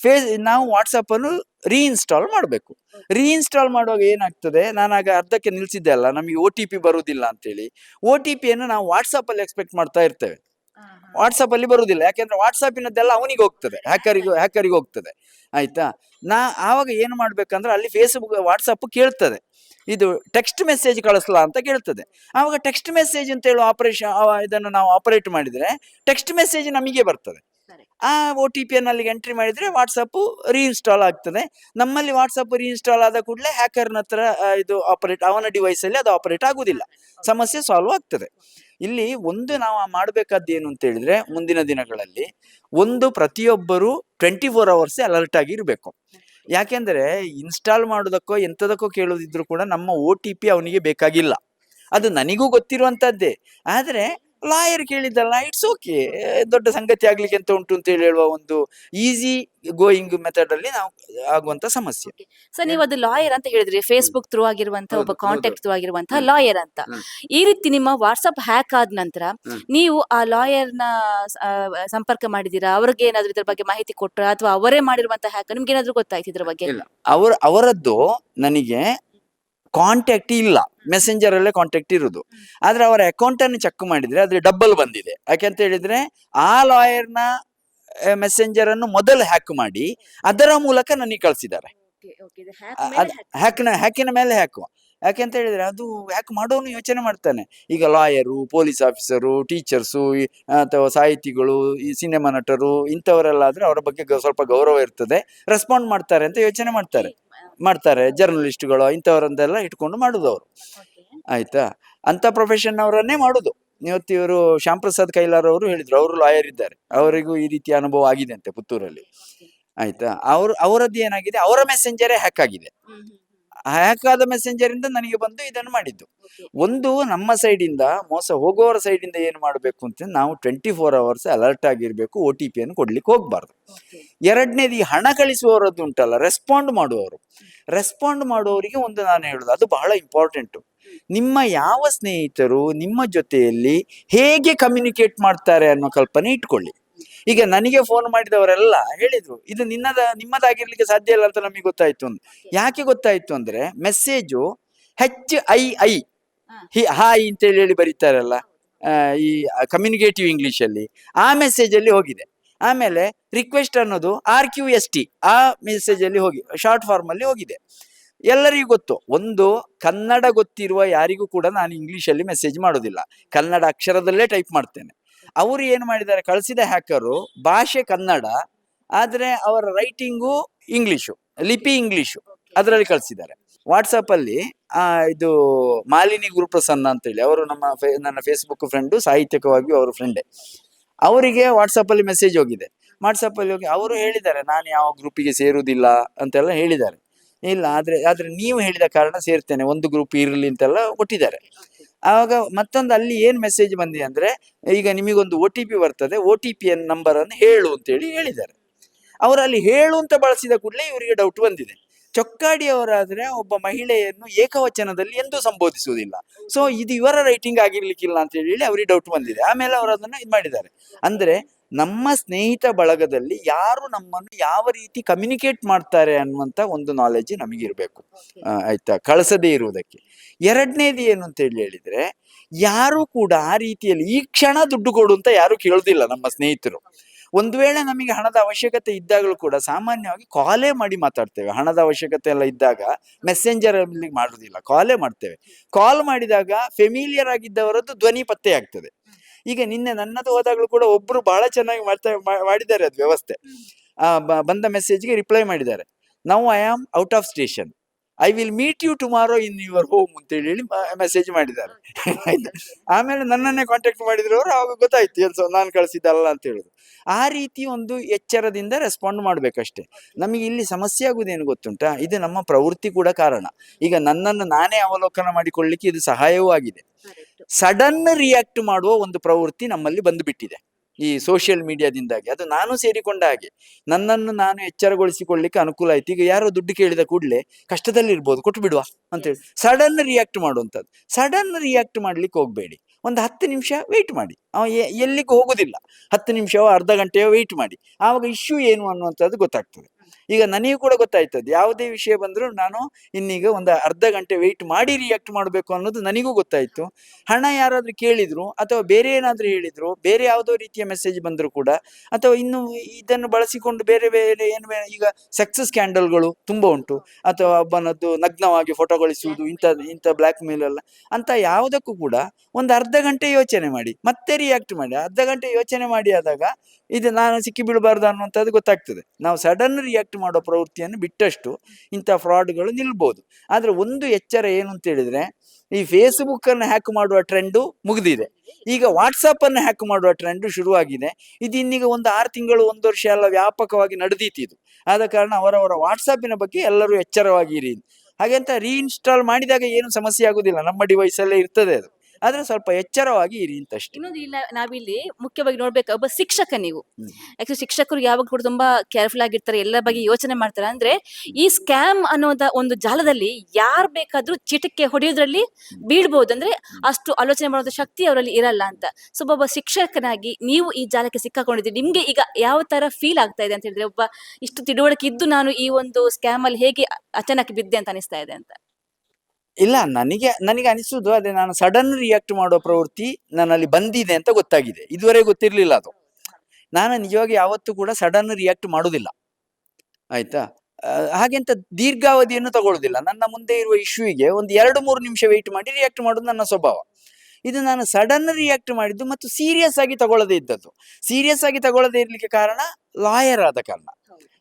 ಫೇಸ್ ನಾವು ವಾಟ್ಸಪ್ ಅನ್ನು ರೀಇನ್ಸ್ಟಾಲ್ ಮಾಡಬೇಕು. ರೀಇನ್ಸ್ಟಾಲ್ ಮಾಡುವಾಗ ಏನಾಗ್ತದೆ, ನಾನಾಗ ಅರ್ಧಕ್ಕೆ ನಿಲ್ಸಿದ್ದೆ ಅಲ್ಲ, ನಮಗೆ ಒ ಟಿ ಪಿ ಬರುವುದಿಲ್ಲ ಅಂತೇಳಿ ಒ ಟಿ ಪಿಯನ್ನು ನಾವು ವಾಟ್ಸಪ್ಪಲ್ಲಿ ಎಕ್ಸ್ಪೆಕ್ಟ್ ಮಾಡ್ತಾ ಇರ್ತೇವೆ. ವಾಟ್ಸಪ್ ಅಲ್ಲಿ ಬರುವುದಿಲ್ಲ ಯಾಕೆಂದ್ರೆ ವಾಟ್ಸಾಪಿನದ್ದೆಲ್ಲ ಅವನಿಗೆ ಹೋಗ್ತದೆ. ಹ್ಯಾಕರಿಗೆ ಹ್ಯಾಕರಿಗೆ ಹೋಗ್ತದೆ. ಆಯ್ತಾ? ನಾ ಆವಾಗ ಏನು ಮಾಡ್ಬೇಕಂದ್ರೆ ಅಲ್ಲಿ ಫೇಸ್ಬುಕ್ ವಾಟ್ಸಪ್ ಕೇಳ್ತದೆ. ಇದು ಟೆಕ್ಸ್ಟ್ ಮೆಸೇಜ್ ಕಳಿಸ್ಲಾ ಅಂತ ಕೇಳ್ತದೆ. ಆವಾಗ ಟೆಕ್ಸ್ಟ್ ಮೆಸೇಜ್ ಅಂತ ಹೇಳುವ ಆಪರೇಷನ್ ಇದನ್ನು ನಾವು ಆಪರೇಟ್ ಮಾಡಿದ್ರೆ ಟೆಕ್ಸ್ಟ್ ಮೆಸೇಜ್ ನಮಗೆ ಬರ್ತದೆ. ಆ ಒ ಟಿ ಪಿಯನ್ನು ಅಲ್ಲಿಗೆ ಎಂಟ್ರಿ ಮಾಡಿದ್ರೆ ವಾಟ್ಸಪ್ ರೀಇನ್ಸ್ಟಾಲ್ ಆಗ್ತದೆ. ನಮ್ಮಲ್ಲಿ ವಾಟ್ಸಪ್ ರೀಇನ್ಸ್ಟಾಲ್ ಆದ ಕೂಡಲೇ ಹ್ಯಾಕರ್ನ ಹತ್ರ ಇದು ಆಪರೇಟ್ ಅವನ ಡಿವೈಸ್ ಅಲ್ಲಿ ಅದು ಆಪರೇಟ್ ಆಗುದಿಲ್ಲ. ಸಮಸ್ಯೆ ಸಾಲ್ವ್ ಆಗ್ತದೆ. ಇಲ್ಲಿ ಒಂದು ನಾವು ಮಾಡಬೇಕಾದ್ದು ಏನು ಅಂತ ಹೇಳಿದ್ರೆ ಮುಂದಿನ ದಿನಗಳಲ್ಲಿ ಒಂದು ಪ್ರತಿಯೊಬ್ಬರು ಟ್ವೆಂಟಿ ಫೋರ್ ಅವರ್ಸ್ ಅಲರ್ಟ್ ಆಗಿ ಇರಬೇಕು. ಯಾಕೆಂದ್ರೆ ಇನ್ಸ್ಟಾಲ್ ಮಾಡೋದಕ್ಕೋ ಎಂಥದಕ್ಕೋ ಕೇಳೋದಿದ್ರು ಕೂಡ ನಮ್ಮ ಒ ಟಿ ಪಿ ಅವನಿಗೆ ಬೇಕಾಗಿಲ್ಲ. ಅದು ನನಗೂ ಗೊತ್ತಿರುವಂತದ್ದೇ ಆದ್ರೆ ಲಾಯರ್ ಕೇಳಿದ್ದಲ್ಲ ಇಟ್ಸ್ ಓಕೆ ದೊಡ್ಡ ಸಂಗತಿ ಆಗ್ಲಿಕ್ಕೆ ಅಂತ ಉಂಟು ಅಂತ ಹೇಳಿ ಹೇಳುವ ಒಂದು ಈಸಿ ಗೋಯಿಂಗ್ ಮೆಥಡ್ ಅಲ್ಲಿ ನಾವು ಆಗುವಂತ ಸಮಸ್ಯೆ. ಸರ್ ನೀವು ಅದು ಲಾಯರ್ ಅಂತ ಹೇಳಿದ್ರಿ ಫೇಸ್ಬುಕ್ ಥ್ರೂ ಆಗಿರುವಂತಹ ಒಬ್ಬ ಕಾಂಟ್ಯಾಕ್ಟ್. ಥ್ರೂ ಆಗಿರುವಂತಹ ಲಾಯರ್ ಅಂತ. ಈ ರೀತಿ ನಿಮ್ಮ ವಾಟ್ಸ್ಆಪ್ ಹ್ಯಾಕ್ ಆದ ನಂತರ ನೀವು ಆ ಲಾಯರ್ನ ಸಂಪರ್ಕ ಮಾಡಿದೀರಾ ಅವ್ರಿಗೆ ಏನಾದ್ರು ಇದ್ರ ಬಗ್ಗೆ ಮಾಹಿತಿ ಕೊಟ್ರ? ಅಥವಾ ಅವರೇ ಮಾಡಿರುವಂತಹ ಹ್ಯಾಕ್ ನಿಮ್ಗೆ ಏನಾದ್ರು ಗೊತ್ತಾಯ್ತು ಇದ್ರ ಬಗ್ಗೆ? ಅವರ ಅವರದ್ದು ನನಗೆ ಕಾಂಟ್ಯಾಕ್ಟ್ ಇಲ್ಲ. ಮೆಸೆಂಜರ್ ಅಲ್ಲೇ ಕಾಂಟ್ಯಾಕ್ಟ್ ಇರುದು. ಆದ್ರೆ ಅವರ ಅಕೌಂಟ್ ಅನ್ನು ಚೆಕ್ ಮಾಡಿದ್ರೆ ಅದ್ರ ಡಬ್ಬಲ್ ಬಂದಿದೆ. ಯಾಕೆಂತ ಹೇಳಿದ್ರೆ ಆ ಲಾಯರ್ನ ಮೆಸೆಂಜರ್ ಅನ್ನು ಮೊದಲು ಹ್ಯಾಕ್ ಮಾಡಿ ಅದರ ಮೂಲಕ ನನಗೆ ಕಳಿಸಿದ್ದಾರೆ. ಹ್ಯಾಕ್ನ ಹ್ಯಾಕಿನ ಮೇಲೆ ಹ್ಯಾಕು ಯಾಕೆಂತ ಹೇಳಿದ್ರೆ ಅದು ಹ್ಯಾಕ್ ಮಾಡೋನು ಯೋಚನೆ ಮಾಡ್ತಾನೆ. ಈಗ ಲಾಯರು ಪೊಲೀಸ್ ಆಫೀಸರು ಟೀಚರ್ಸು ಅಥವಾ ಸಾಹಿತಿಗಳು ಈ ಸಿನಿಮಾ ನಟರು ಇಂಥವರೆಲ್ಲ ಆದ್ರೆ ಅವರ ಬಗ್ಗೆ ಸ್ವಲ್ಪ ಗೌರವ ಇರ್ತದೆ. ರೆಸ್ಪಾಂಡ್ ಮಾಡ್ತಾರೆ ಅಂತ ಯೋಚನೆ ಮಾಡ್ತಾರೆ. ಮಾಡ್ತಾರೆ ಜರ್ನಲಿಸ್ಟ್ಗಳು ಇಂಥವರನ್ನೆಲ್ಲ ಇಟ್ಕೊಂಡು ಮಾಡೋದು ಅವರು. ಆಯ್ತಾ? ಅಂತ ಪ್ರೊಫೆಷನ್ ಅವರನ್ನೇ ಮಾಡುದು. ಇವತ್ತು ಇವರು ಶ್ಯಾಮ್ ಪ್ರಸಾದ್ ಕೈಲಾರ್ ಅವರು ಹೇಳಿದ್ರು ಅವರು ಲಾಯರ್ ಇದ್ದಾರೆ. ಅವರಿಗೂ ಈ ರೀತಿಯ ಅನುಭವ ಆಗಿದೆ ಅಂತೆ ಪುತ್ತೂರಲ್ಲಿ. ಆಯ್ತಾ? ಅವ್ರು ಅವರದ್ದು ಏನಾಗಿದೆ? ಅವರ ಮೆಸೆಂಜರೇ ಹ್ಯಾಕ್ ಆಗಿದೆ. ಹ್ಯಾಕ್ ಆದ ಮೆಸೆಂಜರ್ ಇಂದ ನನಗೆ ಬಂದು ಇದನ್ನು ಮಾಡಿದ್ದು. ಒಂದು ನಮ್ಮ ಸೈಡ್ ಇಂದ ಮೋಸ ಹೋಗುವವರ ಸೈಡ್ ಇಂದ ಏನು ಮಾಡಬೇಕು ಅಂತ ನಾವು ಟ್ವೆಂಟಿ ಫೋರ್ ಅವರ್ಸ್ ಅಲರ್ಟ್ ಆಗಿರಬೇಕು ಒ ಟಿ ಪಿಯನ್ನು ಕೊಡ್ಲಿಕ್ಕೆ ಹೋಗ್ಬಾರ್ದು. ಎರಡನೇದು ಈ ಹಣ ಕಳಿಸುವವರದ್ದು ಉಂಟಲ್ಲ ರೆಸ್ಪಾಂಡ್ ಮಾಡುವವರು. ರೆಸ್ಪಾಂಡ್ ಮಾಡುವವರಿಗೆ ಒಂದು ನಾನು ಹೇಳೋದು ಅದು ಬಹಳ ಇಂಪಾರ್ಟೆಂಟು ನಿಮ್ಮ ಯಾವ ಸ್ನೇಹಿತರು ನಿಮ್ಮ ಜೊತೆಯಲ್ಲಿ ಹೇಗೆ ಕಮ್ಯುನಿಕೇಟ್ ಮಾಡ್ತಾರೆ ಅನ್ನೋ ಕಲ್ಪನೆ ಇಟ್ಕೊಳ್ಳಿ. ಈಗ ನನಗೆ ಫೋನ್ ಮಾಡಿದವರೆಲ್ಲ ಹೇಳಿದ್ರು ಇದು ನಿನ್ನದ ನಿಮ್ಮದಾಗಿರ್ಲಿಕ್ಕೆ ಸಾಧ್ಯ ಇಲ್ಲ ಅಂತ ನಮಗೆ ಗೊತ್ತಾಯ್ತು ಅಂತ ಯಾಕೆ ಗೊತ್ತಾಯ್ತು ಅಂದ್ರೆ message H I I hi ಅಂತ ಹೇಳಿ ಬರೀತಾರಲ್ಲ ಈ ಕಮ್ಯುನಿಕೇಟಿವ್ ಇಂಗ್ಲಿಷ್ ಅಲ್ಲಿ ಆ ಮೆಸೇಜ್ ಅಲ್ಲಿ ಹೋಗಿದೆ. ಆಮೇಲೆ ರಿಕ್ವೆಸ್ಟ್ ಅನ್ನೋದು ಆರ್ ಕ್ಯೂ ಎಸ್ ಟಿ ಆ ಮೆಸೇಜ್ ಅಲ್ಲಿ ಹೋಗಿ ಶಾರ್ಟ್ ಫಾರ್ಮ್ ಅಲ್ಲಿ ಹೋಗಿದೆ. ಎಲ್ಲರಿಗೂ ಗೊತ್ತು ಒಂದು ಕನ್ನಡ ಗೊತ್ತಿರುವ ಯಾರಿಗೂ ಕೂಡ ನಾನು ಇಂಗ್ಲಿಷ್ ಅಲ್ಲಿ ಮೆಸೇಜ್ ಮಾಡೋದಿಲ್ಲ. ಕನ್ನಡ ಅಕ್ಷರದಲ್ಲೇ ಟೈಪ್ ಮಾಡ್ತೇನೆ. ಅವರು ಏನು ಮಾಡಿದ್ದಾರೆ, ಕಳಿಸಿದ ಹ್ಯಾಕರು ಭಾಷೆ ಕನ್ನಡ, ಆದ್ರೆ ಅವರ ರೈಟಿಂಗು ಇಂಗ್ಲಿಷು, ಲಿಪಿ ಇಂಗ್ಲಿಷು, ಅದರಲ್ಲಿ ಕಳಿಸಿದ್ದಾರೆ. ವಾಟ್ಸಪ್ಪಲ್ಲಿ ಇದು ಮಾಲಿನಿ ಗುರುಪ್ರಸನ್ನ ಅಂತೇಳಿ ಅವರು ನಮ್ಮ ನನ್ನ ಫೇಸ್ಬುಕ್ ಫ್ರೆಂಡು ಸಾಹಿತ್ಯಿಕವಾಗಿ ಅವರು ಫ್ರೆಂಡೇ ಅವರಿಗೆ ವಾಟ್ಸಪ್ ಅಲ್ಲಿ ಮೆಸೇಜ್ ಹೋಗಿದೆ. ವಾಟ್ಸಪ್ ಅಲ್ಲಿ ಹೋಗಿ ಅವರು ಹೇಳಿದ್ದಾರೆ, ನಾನು ಯಾವ ಗ್ರೂಪಿಗೆ ಸೇರುವುದಿಲ್ಲ ಅಂತೆಲ್ಲ ಹೇಳಿದ್ದಾರೆ. ಇಲ್ಲ, ಆದ್ರೆ ಆದ್ರೆ ನೀವು ಹೇಳಿದ ಕಾರಣ ಸೇರ್ತೇನೆ, ಒಂದು ಗ್ರೂಪ್ ಇರಲಿ ಅಂತೆಲ್ಲ ಕೊಟ್ಟಿದ್ದಾರೆ ಆವಾಗ ಮತ್ತೊಂದು ಅಲ್ಲಿ ಏನ್ ಮೆಸೇಜ್ ಬಂದಿದೆ ಅಂದ್ರೆ, ಈಗ ನಿಮಗೊಂದು ಒ ಟಿ ಪಿ ಬರ್ತದೆ ಒ ಟಿ ಪಿ ನಂಬರ್ ಅನ್ನು ಹೇಳು ಅಂತೇಳಿ ಹೇಳಿದ್ದಾರೆ. ಅವರಲ್ಲಿ ಹೇಳು ಅಂತ ಬಳಸಿದ ಕೂಡಲೇ ಇವರಿಗೆ ಡೌಟ್ ಬಂದಿದೆ. ಚೊಕ್ಕಾಡಿ ಅವರಾದ್ರೆ ಒಬ್ಬ ಮಹಿಳೆಯನ್ನು ಏಕವಚನದಲ್ಲಿ ಎಂದೂ ಸಂಬೋಧಿಸುವುದಿಲ್ಲ. ಸೊ ಇದು ಇವರ ರೈಟಿಂಗ್ ಆಗಿರ್ಲಿಕ್ಕಿಲ್ಲ ಅಂತ ಹೇಳಿ ಅವ್ರಿಗೆ ಡೌಟ್ ಬಂದಿದೆ. ಆಮೇಲೆ ಅವರು ಅದನ್ನ ಇದು ಮಾಡಿದ್ದಾರೆ. ಅಂದ್ರೆ ನಮ್ಮ ಸ್ನೇಹಿತ ಬಳಗದಲ್ಲಿ ಯಾರು ನಮ್ಮನ್ನು ಯಾವ ರೀತಿ ಕಮ್ಯುನಿಕೇಟ್ ಮಾಡ್ತಾರೆ ಅನ್ನುವಂತ ಒಂದು ನಾಲೆಜ್ ನಮಗಿರ್ಬೇಕು. ಆಯ್ತಾ? ಕಳಿಸದೇ ಇರುವುದಕ್ಕೆ. ಎರಡನೇದು ಏನು ಅಂತ ಹೇಳಿ ಹೇಳಿದ್ರೆ, ಯಾರು ಕೂಡ ಆ ರೀತಿಯಲ್ಲಿ ಈ ಕ್ಷಣ ದುಡ್ಡು ಕೊಡು ಅಂತ ಯಾರು ಕೇಳುದಿಲ್ಲ ನಮ್ಮ ಸ್ನೇಹಿತರು. ಒಂದು ವೇಳೆ ನಮಗೆ ಹಣದ ಅವಶ್ಯಕತೆ ಇದ್ದಾಗಲೂ ಕೂಡ ಸಾಮಾನ್ಯವಾಗಿ ಕಾಲೇ ಮಾಡಿ ಮಾತಾಡ್ತೇವೆ. ಹಣದ ಅವಶ್ಯಕತೆ ಎಲ್ಲ ಇದ್ದಾಗ ಮೆಸೆಂಜರ್ ಅಲ್ಲಿ ಮಾಡುದಿಲ್ಲ ಕಾಲೇ ಮಾಡ್ತೇವೆ. ಕಾಲ್ ಮಾಡಿದಾಗ ಫೆಮಿಲಿಯರ್ ಆಗಿದ್ದವರದ್ದು ಧ್ವನಿ ಪತ್ತೆ ಆಗ್ತದೆ. ಈಗ ನಿನ್ನೆ ನನ್ನದು ಹೋದಾಗಲೂ ಕೂಡ ಒಬ್ರು ಬಹಳ ಚೆನ್ನಾಗಿ ಮಾಡ್ತಾ ಮಾಡಿದ್ದಾರೆ ಅದು ವ್ಯವಸ್ಥೆ. ಆ, ಬಂದ ಮೆಸೇಜ್ಗೆ ರಿಪ್ಲೈ ಮಾಡಿದ್ದಾರೆ. ನಾವು I am out of station I will meet you tomorrow in your home ಅಂತ ಹೇಳಿ ಮೆಸೇಜ್ ಮಾಡಿದ್ದಾರೆ. ಆಯ್ತಾ? ಆಮೇಲೆ ನನ್ನನ್ನೇ ಕಾಂಟ್ಯಾಕ್ಟ್ ಮಾಡಿದ್ರವರು ಅವಾಗ ಗೊತ್ತಾಯ್ತು ಎಲ್ಸ ನಾನು ಕಳಿಸಿದ್ದಲ್ಲ ಅಂತ ಹೇಳುದು. ಆ ರೀತಿ ಒಂದು ಎಚ್ಚರದಿಂದ ರೆಸ್ಪಾಂಡ್ ಮಾಡ್ಬೇಕಷ್ಟೇ. ನಮಗೆ ಇಲ್ಲಿ ಸಮಸ್ಯೆ ಆಗುದೇನು ಗೊತ್ತುಂಟಾ? ಇದು ನಮ್ಮ ಪ್ರವೃತ್ತಿ ಕೂಡ ಕಾರಣ. ಈಗ ನನ್ನನ್ನು ನಾನೇ ಅವಲೋಕನ ಮಾಡಿಕೊಳ್ಳಿಕ್ಕೆ ಇದು ಸಹಾಯವೂ ಆಗಿದೆ. ಸಡನ್ ರಿಯಾಕ್ಟ್ ಮಾಡುವ ಒಂದು ಪ್ರವೃತ್ತಿ ನಮ್ಮಲ್ಲಿ ಬಂದು ಬಿಟ್ಟಿದೆ ಈ ಸೋಷಿಯಲ್ ಮೀಡಿಯಾದಿಂದಾಗಿ ಅದು ನಾನು ಸೇರಿಕೊಂಡ ಹಾಗೆ. ನನ್ನನ್ನು ನಾನು ಎಚ್ಚರಗೊಳಿಸಿಕೊಳ್ಳಿಕ್ಕೆ ಅನುಕೂಲ ಆಯ್ತು. ಈಗ ಯಾರೋ ದುಡ್ಡು ಕೇಳಿದ ಕೂಡಲೇ ಕಷ್ಟದಲ್ಲಿ ಇರ್ಬೋದು ಕೊಟ್ಟು ಬಿಡುವ ಅಂತೇಳಿ ಸಡನ್ ರಿಯಾಕ್ಟ್ ಮಾಡುವಂಥದ್ದು. ಸಡನ್ ರಿಯಾಕ್ಟ್ ಮಾಡ್ಲಿಕ್ಕೆ ಹೋಗಬೇಡಿ. ಒಂದು ಹತ್ತು ನಿಮಿಷ ವೆಯ್ಟ್ ಮಾಡಿ. ಅವ ಎಲ್ಲಿಗೂ ಹೋಗುದಿಲ್ಲ. ಹತ್ತು ನಿಮಿಷವೋ ಅರ್ಧ ಗಂಟೆಯೋ ವೆಯ್ಟ್ ಮಾಡಿ. ಆವಾಗ ಇಶ್ಯೂ ಏನು ಅನ್ನುವಂಥದ್ದು ಗೊತ್ತಾಗ್ತದೆ. ಈಗ ನನಗೂ ಕೂಡ ಗೊತ್ತಾಯ್ತದೆ ಯಾವುದೇ ವಿಷಯ ಬಂದರೂ ನಾನು ಇನ್ನೀಗ ಒಂದು ಅರ್ಧ ಗಂಟೆ ವೆಯ್ಟ್ ಮಾಡಿ ರಿಯಾಕ್ಟ್ ಮಾಡಬೇಕು ಅನ್ನೋದು ನನಗೂ ಗೊತ್ತಾಯ್ತು. ಹಣ ಯಾರಾದರೂ ಕೇಳಿದ್ರು ಅಥವಾ ಬೇರೆ ಏನಾದರೂ ಹೇಳಿದ್ರು, ಬೇರೆ ಯಾವುದೋ ರೀತಿಯ ಮೆಸೇಜ್ ಬಂದರೂ ಕೂಡ ಅಥವಾ ಇನ್ನು ಇದನ್ನು ಬಳಸಿಕೊಂಡು ಬೇರೆ ಬೇರೆ ಏನು ಈಗ ಸಕ್ಸಸ್ ಕ್ಯಾಂಡಲ್ಗಳು ತುಂಬ ಉಂಟು. ಅಥವಾ ಒಬ್ಬನದ್ದು ನಗ್ನವಾಗಿ ಫೋಟೋ ಕಳಿಸುವುದು, ಇಂಥ ಇಂಥ ಬ್ಲ್ಯಾಕ್ ಮೇಲ್ ಎಲ್ಲ. ಅಂತ ಯಾವುದಕ್ಕೂ ಕೂಡ ಒಂದು ಅರ್ಧ ಗಂಟೆ ಯೋಚನೆ ಮಾಡಿ. ಮತ್ತೆ ರಿಯಾಕ್ಟ್ ಮಾಡಿ. ಅರ್ಧ ಗಂಟೆ ಯೋಚನೆ ಮಾಡಿ ಆದಾಗ ಇದು ನಾನು ಸಿಕ್ಕಿ ಬೀಳಬಾರ್ದು ಅನ್ನುವಂಥದ್ದು ಗೊತ್ತಾಗ್ತದೆ. ನಾವು ಸಡನ್ ರಿಯಾಕ್ಟ್ ಮಾಡೋ ಪ್ರವೃತ್ತಿಯನ್ನು ಬಿಟ್ಟಷ್ಟು ಇಂಥ ಫ್ರಾಡ್ಗಳು ನಿಲ್ಬೋದು. ಆದರೆ ಒಂದು ಎಚ್ಚರ ಏನು ಅಂತ ಹೇಳಿದರೆ, ಈ ಫೇಸ್ಬುಕ್ಕನ್ನು ಹ್ಯಾಕ್ ಮಾಡುವ ಟ್ರೆಂಡು ಮುಗಿದಿದೆ. ಈಗ ವಾಟ್ಸಪ್ಪನ್ನು ಹ್ಯಾಕ್ ಮಾಡುವ ಟ್ರೆಂಡು ಶುರುವಾಗಿದೆ. ಇದು ಇನ್ನೀಗ ಒಂದು ಆರು ತಿಂಗಳು, ಒಂದು ವರ್ಷ ಎಲ್ಲ ವ್ಯಾಪಕವಾಗಿ ನಡೆದೀತು ಇದು ಆದ ಕಾರಣ ಅವರವರ ವಾಟ್ಸಪ್ಪಿನ ಬಗ್ಗೆ ಎಲ್ಲರೂ ಎಚ್ಚರವಾಗಿರಿ ಹಾಗೆಂತ ರೀಇನ್ಸ್ಟಾಲ್ ಮಾಡಿದಾಗ ಏನು ಸಮಸ್ಯೆ ಆಗುವುದಿಲ್ಲ ನಮ್ಮ ಡಿವೈಸಲ್ಲೇ ಇರ್ತದೆ ಅದು. ಆದ್ರೆ ಸ್ವಲ್ಪ ಎಚ್ಚರವಾಗಿ ಇರಿ ಅಂತಷ್ಟೇ. ಇನ್ನೊಂದು ಇಲ್ಲ ನಾವಿಲ್ಲಿ ಮುಖ್ಯವಾಗಿ ನೋಡ್ಬೇಕು ಒಬ್ಬ ಶಿಕ್ಷಕ ನೀವು. ಯಾಕಂದ್ರೆ ಶಿಕ್ಷಕರು ಯಾವಾಗ ಕೂಡ ತುಂಬಾ ಕೇರ್ಫುಲ್ ಆಗಿರ್ತಾರೆ ಎಲ್ಲ ಬಗ್ಗೆ ಯೋಚನೆ ಮಾಡ್ತಾರೆ. ಅಂದ್ರೆ ಈ ಸ್ಕ್ಯಾಮ್ ಅನ್ನೋದ ಒಂದು ಜಾಲದಲ್ಲಿ ಯಾರು ಬೇಕಾದ್ರೂ ಚಿಟಕ್ಕೆ ಹೊಡೆಯೋದ್ರಲ್ಲಿ ಬೀಳ್ಬಹುದು ಅಂದ್ರೆ ಅಷ್ಟು ಆಲೋಚನೆ ಮಾಡೋದ ಶಕ್ತಿ ಅವರಲ್ಲಿ ಇರಲ್ಲ ಅಂತ. ಸೊ ಒಬ್ಬ ಶಿಕ್ಷಕನಾಗಿ ನೀವು ಈ ಜಾಲಕ್ಕೆ ಸಿಕ್ಕಾಕೊಂಡಿದ್ದೀರಿ. ನಿಮ್ಗೆ ಈಗ ಯಾವ ತರ ಫೀಲ್ ಆಗ್ತಾ ಇದೆ ಅಂತ ಹೇಳಿದ್ರೆ ಒಬ್ಬ ಇಷ್ಟು ತಿಳುವಳಿಕೆ ಇದ್ದು ನಾನು ಈ ಒಂದು ಸ್ಕ್ಯಾಮ್ ಅಲ್ಲಿ ಹೇಗೆ ಅಚಾನಕ್ ಬಿದ್ದೆ ಅಂತ ಅನಿಸ್ತಾ ಇದೆ ಅಂತ. ಇಲ್ಲ, ನನಗೆ ನನಗೆ ಅನಿಸುದು ಅದೇ, ನಾನು ಸಡನ್ ರಿಯಾಕ್ಟ್ ಮಾಡುವ ಪ್ರವೃತ್ತಿ ನನ್ನಲ್ಲಿ ಬಂದಿದೆ ಅಂತ ಗೊತ್ತಾಗಿದೆ. ಇದುವರೆಗೆ ಗೊತ್ತಿರಲಿಲ್ಲ ಅದು. ನಾನು ನಿಜವಾಗಿ ಯಾವತ್ತೂ ಕೂಡ ಸಡನ್ ರಿಯಾಕ್ಟ್ ಮಾಡೋದಿಲ್ಲ ಆಯ್ತಾ? ಹಾಗೆಂತ ದೀರ್ಘಾವಧಿಯನ್ನು ತಗೊಳ್ಳೋದಿಲ್ಲ ನನ್ನ ಮುಂದೆ ಇರುವ ಇಶ್ಯೂಗೆ ಒಂದು ಎರಡು, ಮೂರು ನಿಮಿಷ ವೆಯ್ಟ್ ಮಾಡಿ ರಿಯಾಕ್ಟ್ ಮಾಡೋದು ನನ್ನ ಸ್ವಭಾವ. ಇದು ನಾನು ಸಡನ್ ರಿಯಾಕ್ಟ್ ಮಾಡಿದ್ದು ಮತ್ತು ಸೀರಿಯಸ್ ಆಗಿ ತಗೊಳ್ಳದೇ ಇದ್ದದ್ದು. ಸೀರಿಯಸ್ ಆಗಿ ತಗೊಳ್ಳದೇ ಇರಲಿಕ್ಕೆ ಕಾರಣ ಲಾಯರ್ ಆದ ಕಾರಣ.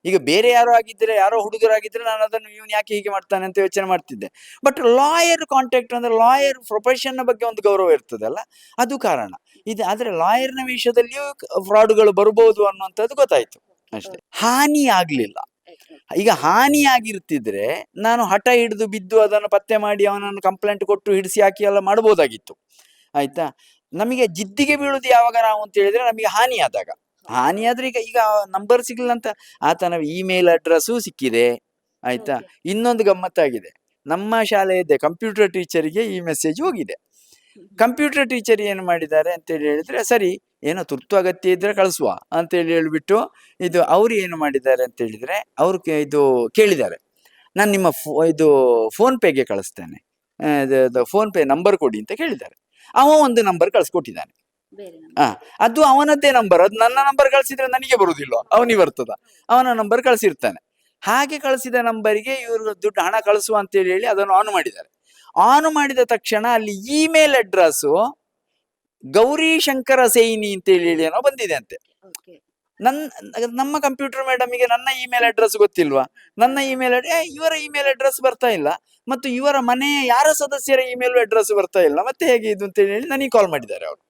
ಈಗ ಬೇರೆ ಯಾರೋ ಆಗಿದ್ರೆ, ಯಾರೋ ಹುಡುಗರಾಗಿದ್ರೆ ನಾನು ಅದನ್ನು ಇವನು ಯಾಕೆ ಹೀಗೆ ಮಾಡ್ತಾನೆ ಅಂತ ಯೋಚನೆ ಮಾಡ್ತಿದ್ದೆ. ಬಟ್ ಲಾಯರ್ ಕಾಂಟ್ಯಾಕ್ಟ್ ಅಂದ್ರೆ ಲಾಯರ್ ಪ್ರೊಫೆಷನ್ ಬಗ್ಗೆ ಒಂದು ಗೌರವ ಇರ್ತದಲ್ಲ ಅದು ಕಾರಣ. ಇದು ಆದ್ರೆ ಲಾಯರ್ನ ವಿಷಯದಲ್ಲಿಯೂ ಫ್ರಾಡ್ಗಳು ಬರ್ಬೋದು ಅನ್ನುವಂಥದ್ದು ಗೊತ್ತಾಯ್ತು. ಅಷ್ಟೇ. ಹಾನಿ ಆಗ್ಲಿಲ್ಲ. ಈಗ ಹಾನಿ ಆಗಿರ್ತಿದ್ರೆ ನಾನು ಹಠ ಹಿಡಿದು ಬಿದ್ದು ಅದನ್ನು ಪತ್ತೆ ಮಾಡಿ ಅವನನ್ನು ಕಂಪ್ಲೇಂಟ್ ಕೊಟ್ಟು ಹಿಡಿಸಿ ಹಾಕಿ ಎಲ್ಲ ಮಾಡಬಹುದಾಗಿತ್ತು ಆಯ್ತಾ? ನಮಗೆ ಜಿದ್ದಿಗೆ ಬೀಳುದು ಯಾವಾಗ ನಾವು ಅಂತ ಹೇಳಿದ್ರೆ ನಮಗೆ ಹಾನಿ ಆದಾಗ. ಹಾನಿ ಆದ್ರೆ ಈಗ ಈಗ ನಂಬರ್ ಸಿಗ್ಲಿಲ್ಲ ಅಂತ ಆತನ ಇಮೇಲ್ ಅಡ್ರೆಸ್ಸು ಸಿಕ್ಕಿದೆ ಆಯ್ತಾ? ಇನ್ನೊಂದು ಗಮ್ಮತ್ತಾಗಿದೆ. ನಮ್ಮ ಶಾಲೆಯದ್ದೇ ಕಂಪ್ಯೂಟರ್ ಟೀಚರಿಗೆ ಈ ಮೆಸೇಜ್ ಹೋಗಿದೆ. ಕಂಪ್ಯೂಟರ್ ಟೀಚರ್ ಏನು ಮಾಡಿದ್ದಾರೆ ಅಂತೇಳಿ ಹೇಳಿದ್ರೆ ಸರಿ ಏನೋ ತುರ್ತು ಅಗತ್ಯ ಇದ್ರೆ ಕಳಿಸುವ ಅಂತೇಳಿ ಹೇಳಿಬಿಟ್ಟು ಇದು ಅವ್ರು ಏನು ಮಾಡಿದ್ದಾರೆ ಅಂತ ಹೇಳಿದ್ರೆ ಅವ್ರು ಕೆ- ಇದು ಕೇಳಿದ್ದಾರೆ. ನಾನು ನಿಮ್ಮ ಫೋ ಇದು ಫೋನ್ ಪೇಗೆ ಕಳಿಸ್ತೇನೆ. ಫೋನ್ ಪೇ ನಂಬರ್ ಕೊಡಿ ಅಂತ ಕೇಳಿದ್ದಾರೆ. ಅವ ಒಂದು ನಂಬರ್ ಕಳಿಸ್ಕೊಟ್ಟಿದ್ದಾನೆ. ಅದು ಅವನದ್ದೇ ನಂಬರ್ ಅದು ನನ್ನ ನಂಬರ್ ಕಳಿಸಿದ್ರೆ ನನಗೆ ಬರುವುದಿಲ್ಲ ಅವನಿಗೆ ಬರ್ತದ. ಅವನ ನಂಬರ್ ಕಳಿಸಿರ್ತಾನೆ. ಹಾಗೆ ಕಳಿಸಿದ ನಂಬರಿಗೆ ಇವರು ದುಡ್ಡು ಹಣ ಕಳಿಸುವ ಅಂತ ಹೇಳಿ ಅದನ್ನು ಆನ್ ಮಾಡಿದ್ದಾರೆ. ಆನ್ ಮಾಡಿದ ತಕ್ಷಣ ಅಲ್ಲಿ ಇಮೇಲ್ ಅಡ್ರೆಸ್ ಗೌರಿ ಶಂಕರ ಸೈನಿ ಅಂತ ಹೇಳಿ ಏನೋ ಬಂದಿದೆ ಅಂತೆ. ನನ್ ನಮ್ಮ ಕಂಪ್ಯೂಟರ್ ಮೇಡಮ್ಗೆ ನನ್ನ ಇಮೇಲ್ ಅಡ್ರೆಸ್ ಗೊತ್ತಿಲ್ವಾ? ನನ್ನ ಇಮೇಲ್ ಇವರ ಇಮೇಲ್ ಅಡ್ರೆಸ್ ಬರ್ತಾ ಇಲ್ಲ. ಮತ್ತು ಇವರ ಮನೆಯ ಯಾರ ಸದಸ್ಯರ ಇಮೇಲ್ ಅಡ್ರೆಸ್ ಬರ್ತಾ ಇಲ್ಲ. ಮತ್ತೆ ಹೇಗೆ ಇದು ಅಂತ ಹೇಳಿ ನನಗೆ ಕಾಲ್ ಮಾಡಿದ್ದಾರೆ ಅವರು.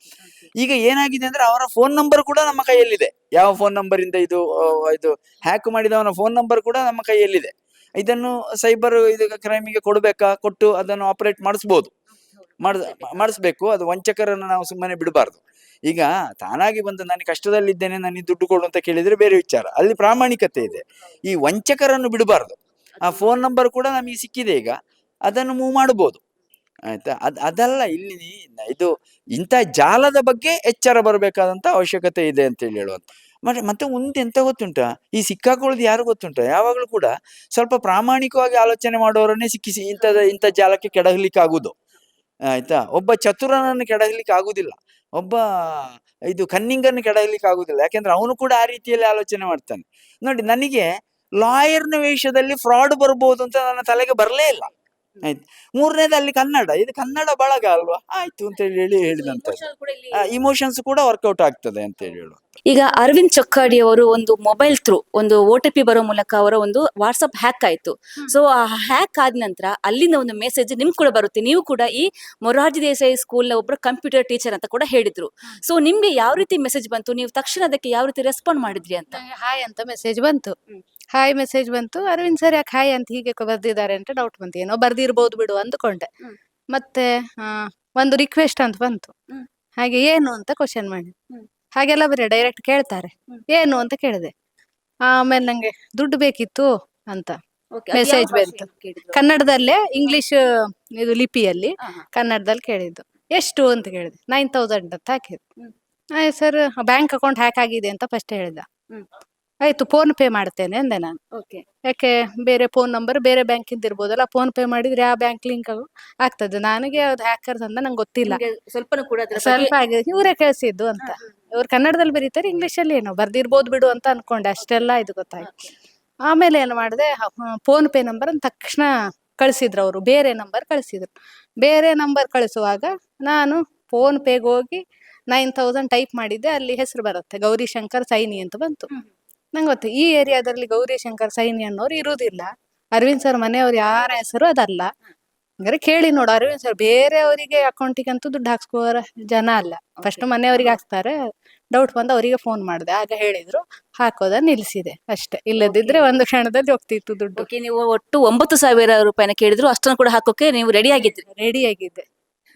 ಈಗ ಏನಾಗಿದೆ ಅಂದ್ರೆ ಅವರ ಫೋನ್ ನಂಬರ್ ಕೂಡ ನಮ್ಮ ಕೈಯಲ್ಲಿದೆ. ಯಾವ ಫೋನ್ ನಂಬರ್ ಇಂದ ಇದು ಇದು ಹ್ಯಾಕ್ ಮಾಡಿದವನ ಫೋನ್ ನಂಬರ್ ಕೂಡ ನಮ್ಮ ಕೈಯಲ್ಲಿದೆ. ಇದನ್ನು ಸೈಬರ್ ಇದು ಕ್ರೈಮಿಗೆ ಕೊಡಬೇಕಾ? ಕೊಟ್ಟು ಅದನ್ನು ಆಪರೇಟ್ ಮಾಡಿಸ್ಬೋದು. ಮಾಡ್ ಮಾಡಿಸ್ಬೇಕು. ಅದು ವಂಚಕರನ್ನು ನಾವು ಸುಮ್ಮನೆ ಬಿಡಬಾರ್ದು. ಈಗ ತಾನಾಗಿ ಬಂದು ನಾನು ಕಷ್ಟದಲ್ಲಿದ್ದೇನೆ ನನಗೆ ದುಡ್ಡು ಕೊಡು ಅಂತ ಕೇಳಿದ್ರೆ ಬೇರೆ ವಿಚಾರ. ಅಲ್ಲಿ ಪ್ರಾಮಾಣಿಕತೆ ಇದೆ. ಈ ವಂಚಕರನ್ನು ಬಿಡಬಾರ್ದು. ಆ ಫೋನ್ ನಂಬರ್ ಕೂಡ ನಮಗೆ ಸಿಕ್ಕಿದೆ ಈಗ. ಅದನ್ನು ಮೂವ್ ಮಾಡಬಹುದು. ಆಯ್ತಾ? ಅದ್, ಅದಲ್ಲ ಇಲ್ಲಿ ಇದು ಇಂಥ ಜಾಲದ ಬಗ್ಗೆ ಎಚ್ಚರ ಬರಬೇಕಾದಂತ ಅವಶ್ಯಕತೆ ಇದೆ ಅಂತ ಹೇಳಿ ಹೇಳುವಂತ. ಮತ್ತೆ ಮತ್ತೆ ಮುಂದೆ ಎಂತ ಗೊತ್ತುಂಟಾ? ಈ ಸಿಕ್ಕಾಕೊಳ್ಳೋದು ಯಾರು ಗೊತ್ತುಂಟಾ? ಯಾವಾಗಲೂ ಕೂಡ ಸ್ವಲ್ಪ ಪ್ರಾಮಾಣಿಕವಾಗಿ ಆಲೋಚನೆ ಮಾಡೋರನ್ನೇ ಸಿಕ್ಕಿಸಿ ಇಂಥದ, ಇಂಥ ಜಾಲಕ್ಕೆ ಕೆಡಗಲಿಕ್ಕೆ ಆಗುದು ಆಯ್ತಾ? ಒಬ್ಬ ಚತುರನನ್ನು ಕೆಡಗಲಿಕ್ಕೆ ಆಗುದಿಲ್ಲ ಒಬ್ಬ ಇದು ಕನ್ನಿಂಗನ್ನು ಕೆಡಗಲಿಕ್ಕೆ ಆಗುದಿಲ್ಲ ಯಾಕೆಂದ್ರೆ ಅವನು ಕೂಡ ಆ ರೀತಿಯಲ್ಲಿ ಆಲೋಚನೆ ಮಾಡ್ತಾನೆ. ನೋಡಿ, ನನಗೆ ಲಾಯರ್ನ ವೇಷದಲ್ಲಿ ಫ್ರಾಡ್ ಬರ್ಬೋದು ಅಂತ ನನ್ನ ತಲೆಗೆ ಬರಲೇ ಇಲ್ಲ. ಆಯ್ತು. ಮೂರನೇದು ಅಲ್ಲಿ ಕನ್ನಡ. ಇದು ಕನ್ನಡ ಬಳಗ ಅಲ್ವಾ? ಆಯ್ತು ಅಂತ ಹೇಳಿ ಹೇಳಿ ಹೇಳಿದಂತ ಇಮೋಷನ್ಸ್ ಕೂಡ ವರ್ಕೌಟ್ ಆಗ್ತದೆ ಅಂತ ಹೇಳಿ ಈಗ ಅರವಿಂದ್ ಚೊಕ್ಕಾಡಿ ಅವರು ಒಂದು ಮೊಬೈಲ್ ಥ್ರೂ ಒಂದು ಓ ಟಿ ಪಿ ಬರೋ ಮೂಲಕ ಅವರ ಒಂದು ವಾಟ್ಸಪ್ ಹ್ಯಾಕ್ ಆಯ್ತು. ಸೊ ಆ ಹ್ಯಾಕ್ ಆದ ನಂತರ ಅಲ್ಲಿಂದ ಒಂದು ಮೆಸೇಜ್ ನಿಮ್ ಕೂಡ ಬರುತ್ತೆ. ನೀವು ಕೂಡ ಈ ಮೊರಾರ್ಜಿ ದೇಸಾಯಿ ಸ್ಕೂಲ್ನ ಒಬ್ಬರು ಕಂಪ್ಯೂಟರ್ ಟೀಚರ್ ಅಂತ ಕೂಡ ಹೇಳಿದ್ರು. ಸೊ ನಿಮ್ಗೆ ಯಾವ ರೀತಿ ಮೆಸೇಜ್ ಬಂತು? ನೀವು ತಕ್ಷಣ ಅದಕ್ಕೆ ಯಾವ ರೀತಿ ರೆಸ್ಪಾಂಡ್ ಮಾಡಿದ್ರಿ ಅಂತ? ಹಾಯ್ ಅಂತ ಮೆಸೇಜ್ ಬಂತು. ಹಾಯ್ ಮೆಸೇಜ್ ಬಂತು. ಅರವಿಂದ್ ಸರ್ ಯಾಕೆ ಹಾಯ್ ಅಂತ ಹೀಗೆ ಬರ್ದಿದ್ದಾರೆ ಅಂತ ಡೌಟ್ ಬಂತು. ಏನೋ ಬರ್ದಿರ್ಬೋದು ಬಿಡು ಅಂದ್ಕೊಂಡೆ. ಮತ್ತೆ ಒಂದು ರಿಕ್ವೆಸ್ಟ್ ಅಂತ ಬಂತು. ಹಾಗೆ ಏನು ಅಂತ ಕ್ವಶನ್ ಮಾಡಿ. ಹಾಗೆಲ್ಲ ಬರೀ ಡೈರೆಕ್ಟ್ ಕೇಳ್ತಾರೆ. ಏನು ಅಂತ ಕೇಳಿದೆ. ಆಮೇಲೆ ನಂಗೆ ದುಡ್ಡು ಬೇಕಿತ್ತು ಅಂತ ಮೆಸೇಜ್ ಬಂತು. ಕನ್ನಡದಲ್ಲೇ ಇಂಗ್ಲಿಷ್ ಇದು ಲಿಪಿಯಲ್ಲಿ ಕನ್ನಡದಲ್ಲಿ ಕೇಳಿದ್ದು. ಎಷ್ಟು ಅಂತ ಕೇಳಿದೆ. ನೈನ್ ತೌಸಂಡ್ ಅಂತ ಹಾಕಿದ್ದು. ಸರ್ ಬ್ಯಾಂಕ್ ಅಕೌಂಟ್ ಹ್ಯಾಕ್ ಆಗಿದೆ ಅಂತ ಫಸ್ಟ್ ಹೇಳಿದ. ಆಯ್ತು ಫೋನ್ ಪೇ ಮಾಡ್ತೇನೆ ಅಂದೆ ನಾನು. ಓಕೆ ಯಾಕೆ ಬೇರೆ ಫೋನ್ ನಂಬರ್ ಬೇರೆ ಬ್ಯಾಂಕಿಂದ ಇರ್ಬೋದಲ್ಲ ಫೋನ್ ಪೇ ಮಾಡಿದ್ರೆ ಆ ಬ್ಯಾಂಕ್ ಲಿಂಕ್ ಆಗ್ತದೆ. ನನಗೆ ಅದು ಹ್ಯಾಕರ್ಸ್ ಅಂತ ನಂಗೆ ಗೊತ್ತಿಲ್ಲ. ಸ್ವಲ್ಪ ಕೂಡ ಸ್ವಲ್ಪ ಆಗಿದೆ ಇವರೇ ಕಳಿಸಿದ್ದು ಅಂತ. ಇವ್ರು ಕನ್ನಡದಲ್ಲಿ ಬರೀತಾರೆ ಇಂಗ್ಲಿಷ್ ಅಲ್ಲಿ ಏನೋ ಬರ್ದಿರ್ಬೋದು ಬಿಡು ಅಂತ ಅನ್ಕೊಂಡೆ ಅಷ್ಟೆಲ್ಲ ಇದು ಗೊತ್ತಾಯ್ತು. ಆಮೇಲೆ ಏನು ಮಾಡಿದೆ ಫೋನ್ ಪೇ ನಂಬರ್ ಅಂತ ತಕ್ಷಣ ಕಳಿಸಿದ್ರು ಅವರು ಬೇರೆ ನಂಬರ್ ಕಳಿಸಿದ್ರು. ಬೇರೆ ನಂಬರ್ ಕಳಿಸುವಾಗ ನಾನು ಫೋನ್ ಪೇಗೆ ಹೋಗಿ ನೈನ್ ತೌಸಂಡ್ ಟೈಪ್ ಮಾಡಿದ್ದೆ ಅಲ್ಲಿ ಹೆಸರು ಬರುತ್ತೆ ಗೌರಿ ಶಂಕರ್ ಸೈನಿ ಅಂತ ಬಂತು. ನಂಗೆ ಗೊತ್ತು ಈ ಏರಿಯಾದಲ್ಲಿ ಗೌರಿ ಶಂಕರ್ ಸೈನಿ ಅನ್ನೋರು ಇರುವುದಿಲ್ಲ ಅರವಿಂದ್ ಸರ್ ಮನೆಯವ್ರು ಯಾರ ಹೆಸರು ಅದಲ್ಲ. ಹಂಗಾರೆ ಕೇಳಿ ನೋಡು ಅರವಿಂದ್ ಸರ್ ಬೇರೆಯವರಿಗೆ ಅಕೌಂಟಿಗೆ ಅಂತೂ ದುಡ್ಡು ಹಾಕ್ಸ್ಕೋರ ಜನ ಅಲ್ಲ. ಫಸ್ಟ್ ಮನೆಯವರಿಗೆ ಹಾಕ್ತಾರೆ ಡೌಟ್ ಬಂದು ಅವರಿಗೆ ಫೋನ್ ಮಾಡಿದೆ. ಆಗ ಹೇಳಿದ್ರು ಹಾಕೋದ ನಿಲ್ಸಿದೆ ಅಷ್ಟೇ. ಇಲ್ಲದಿದ್ರೆ ಒಂದು ಕ್ಷಣದಲ್ಲಿ ಹೋಗ್ತಿತ್ತು ದುಡ್ಡು. ನೀವು ಒಟ್ಟು ಒಂಬತ್ತು ಸಾವಿರ ರೂಪಾಯಿನ ಕೇಳಿದ್ರು ಅಷ್ಟನ್ನು ಕೂಡ ಹಾಕೋಕೆ ನೀವು ರೆಡಿ ಆಗಿದ್ರಿ. ರೆಡಿ ಆಗಿದ್ದೆ.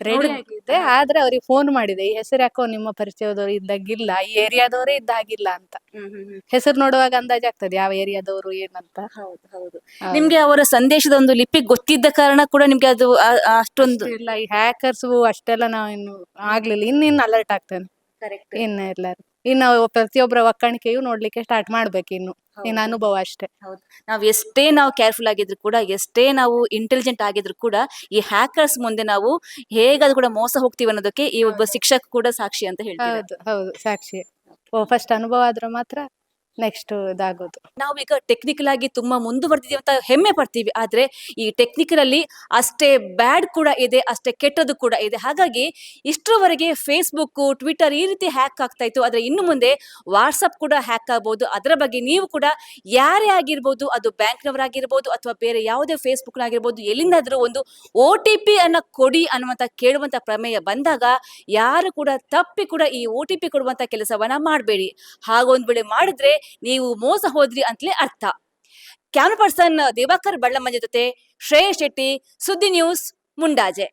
ರೆಡಿ. ಆಗಿದ್ದೆ ಆದ್ರೆ ಅವ್ರಿಗೆ ಫೋನ್ ಮಾಡಿದೆ ಈ ಹೆಸರು ಯಾಕೋ ನಿಮ್ಮ ಪರಿಚಯದವರು ಇದ್ದಾಗಿಲ್ಲ ಈ ಏರಿಯಾದವರೇ ಇದ್ದಾಗಿಲ್ಲ ಅಂತ. ಹೆಸರು ನೋಡುವಾಗ ಅಂದಾಜಾಗ್ತದೆ ಯಾವ ಏರಿಯಾದವರು ಏನಂತ ಹೌದು ಹೌದು. ನಿಮ್ಗೆ ಅವರ ಸಂದೇಶದ ಒಂದು ಲಿಪಿ ಗೊತ್ತಿದ್ದ ಕಾರಣ ಕೂಡ ನಿಮ್ಗೆ ಅದು ಆ- ಆ ಅಷ್ಟೊಂದು ಇಲ್ಲ ಈ ಹ್ಯಾಕರ್ಸ್ ಅಷ್ಟೆಲ್ಲ ನಾವು ಇನ್ನು ಆಗ್ಲಿಲ್ಲ ಇನ್ನಿನ್ ಅಲರ್ಟ್ ಆಗ್ತೇನೆ ಇನ್ನ ಎಲ್ಲರೂ. ಇನ್ನು ಪ್ರತಿಯೊಬ್ಬರ ಒಕ್ಕಣಿಕೆಯು ನೋಡ್ಲಿಕ್ಕೆ ಸ್ಟಾರ್ಟ್ ಮಾಡ್ಬೇಕು ಇನ್ನು. ಇನ್ನು ಅನುಭವ ಅಷ್ಟೇ. ನಾವು ಎಷ್ಟೇ ನಾವು ಕೇರ್ಫುಲ್ ಆಗಿದ್ರು ಕೂಡ ಎಷ್ಟೇ ನಾವು ಇಂಟೆಲಿಜೆಂಟ್ ಆಗಿದ್ರು ಕೂಡ ಈ ಹ್ಯಾಕರ್ಸ್ ಮುಂದೆ ನಾವು ಹೇಗಾದ್ರೂ ಕೂಡ ಮೋಸ ಹೋಗ್ತೀವಿ ಅನ್ನೋದಕ್ಕೆ ಈ ಒಬ್ಬ ಶಿಕ್ಷಕ ಕೂಡ ಸಾಕ್ಷಿ ಅಂತ ಹೇಳ್ತಾರೆ ಹೌದು ಹೌದು ಸಾಕ್ಷಿ. ಓ ಫಸ್ಟ್ ಅನುಭವ ಆದ್ರೆ ಮಾತ್ರ ನೆಕ್ಸ್ಟ್ ಇದಾಗೋದು. ನಾವೀಗ ಟೆಕ್ನಿಕಲ್ ಆಗಿ ತುಂಬಾ ಮುಂದುವರೆದಿದ್ದೀವಿ ಅಂತ ಹೆಮ್ಮೆ ಪಡ್ತೀವಿ. ಆದ್ರೆ ಈ ಟೆಕ್ನಿಕಲ್ ಅಲ್ಲಿ ಅಷ್ಟೇ ಬ್ಯಾಡ್ ಕೂಡ ಇದೆ, ಅಷ್ಟೇ ಕೆಟ್ಟದ್ದು ಕೂಡ ಇದೆ. ಹಾಗಾಗಿ ಇಷ್ಟರವರೆಗೆ ಫೇಸ್ಬುಕ್ ಟ್ವಿಟರ್ ಈ ರೀತಿ ಹ್ಯಾಕ್ ಆಗ್ತಾ ಇತ್ತು. ಆದ್ರೆ ಇನ್ನು ಮುಂದೆ ವಾಟ್ಸಪ್ ಕೂಡ ಹ್ಯಾಕ್ ಆಗ್ಬಹುದು ಅದರ ಬಗ್ಗೆ ನೀವು ಕೂಡ ಯಾರೇ ಆಗಿರ್ಬೋದು, ಅದು ಬ್ಯಾಂಕ್ನವರಾಗಿರ್ಬೋದು ಅಥವಾ ಬೇರೆ ಯಾವುದೇ ಫೇಸ್ಬುಕ್ ಆಗಿರ್ಬೋದು ಎಲ್ಲಿಂದಾದ್ರೂ ಒಂದು ಒ ಟಿ ಪಿ ಅನ್ನ ಕೊಡಿ ಅನ್ನುವಂತ ಕೇಳುವಂತ ಪ್ರಮೇಯ ಬಂದಾಗ ಯಾರು ಕೂಡ ತಪ್ಪಿ ಕೂಡ ಈ ಒ ಟಿ ಪಿ ಕೊಡುವಂತ ಕೆಲಸವನ್ನ ಮಾಡಬೇಡಿ. ಹಾಗೊಂದ್ ವೇಳೆ ಮಾಡಿದ್ರೆ ನೀವು ಮೋಸ ಹೋದ್ರಿ ಅಂತಲೇ ಅರ್ಥ. ಕ್ಯಾಮ್ರಾ ಪರ್ಸನ್ ದಿವಾಕರ್ ಬಳ್ಳಮ್ಮ ಜೊತೆ ಶ್ರೇಯಸ್ ಶೆಟ್ಟಿ ಸುದ್ದಿ ನ್ಯೂಸ್ ಮುಂಡಾಜೆ.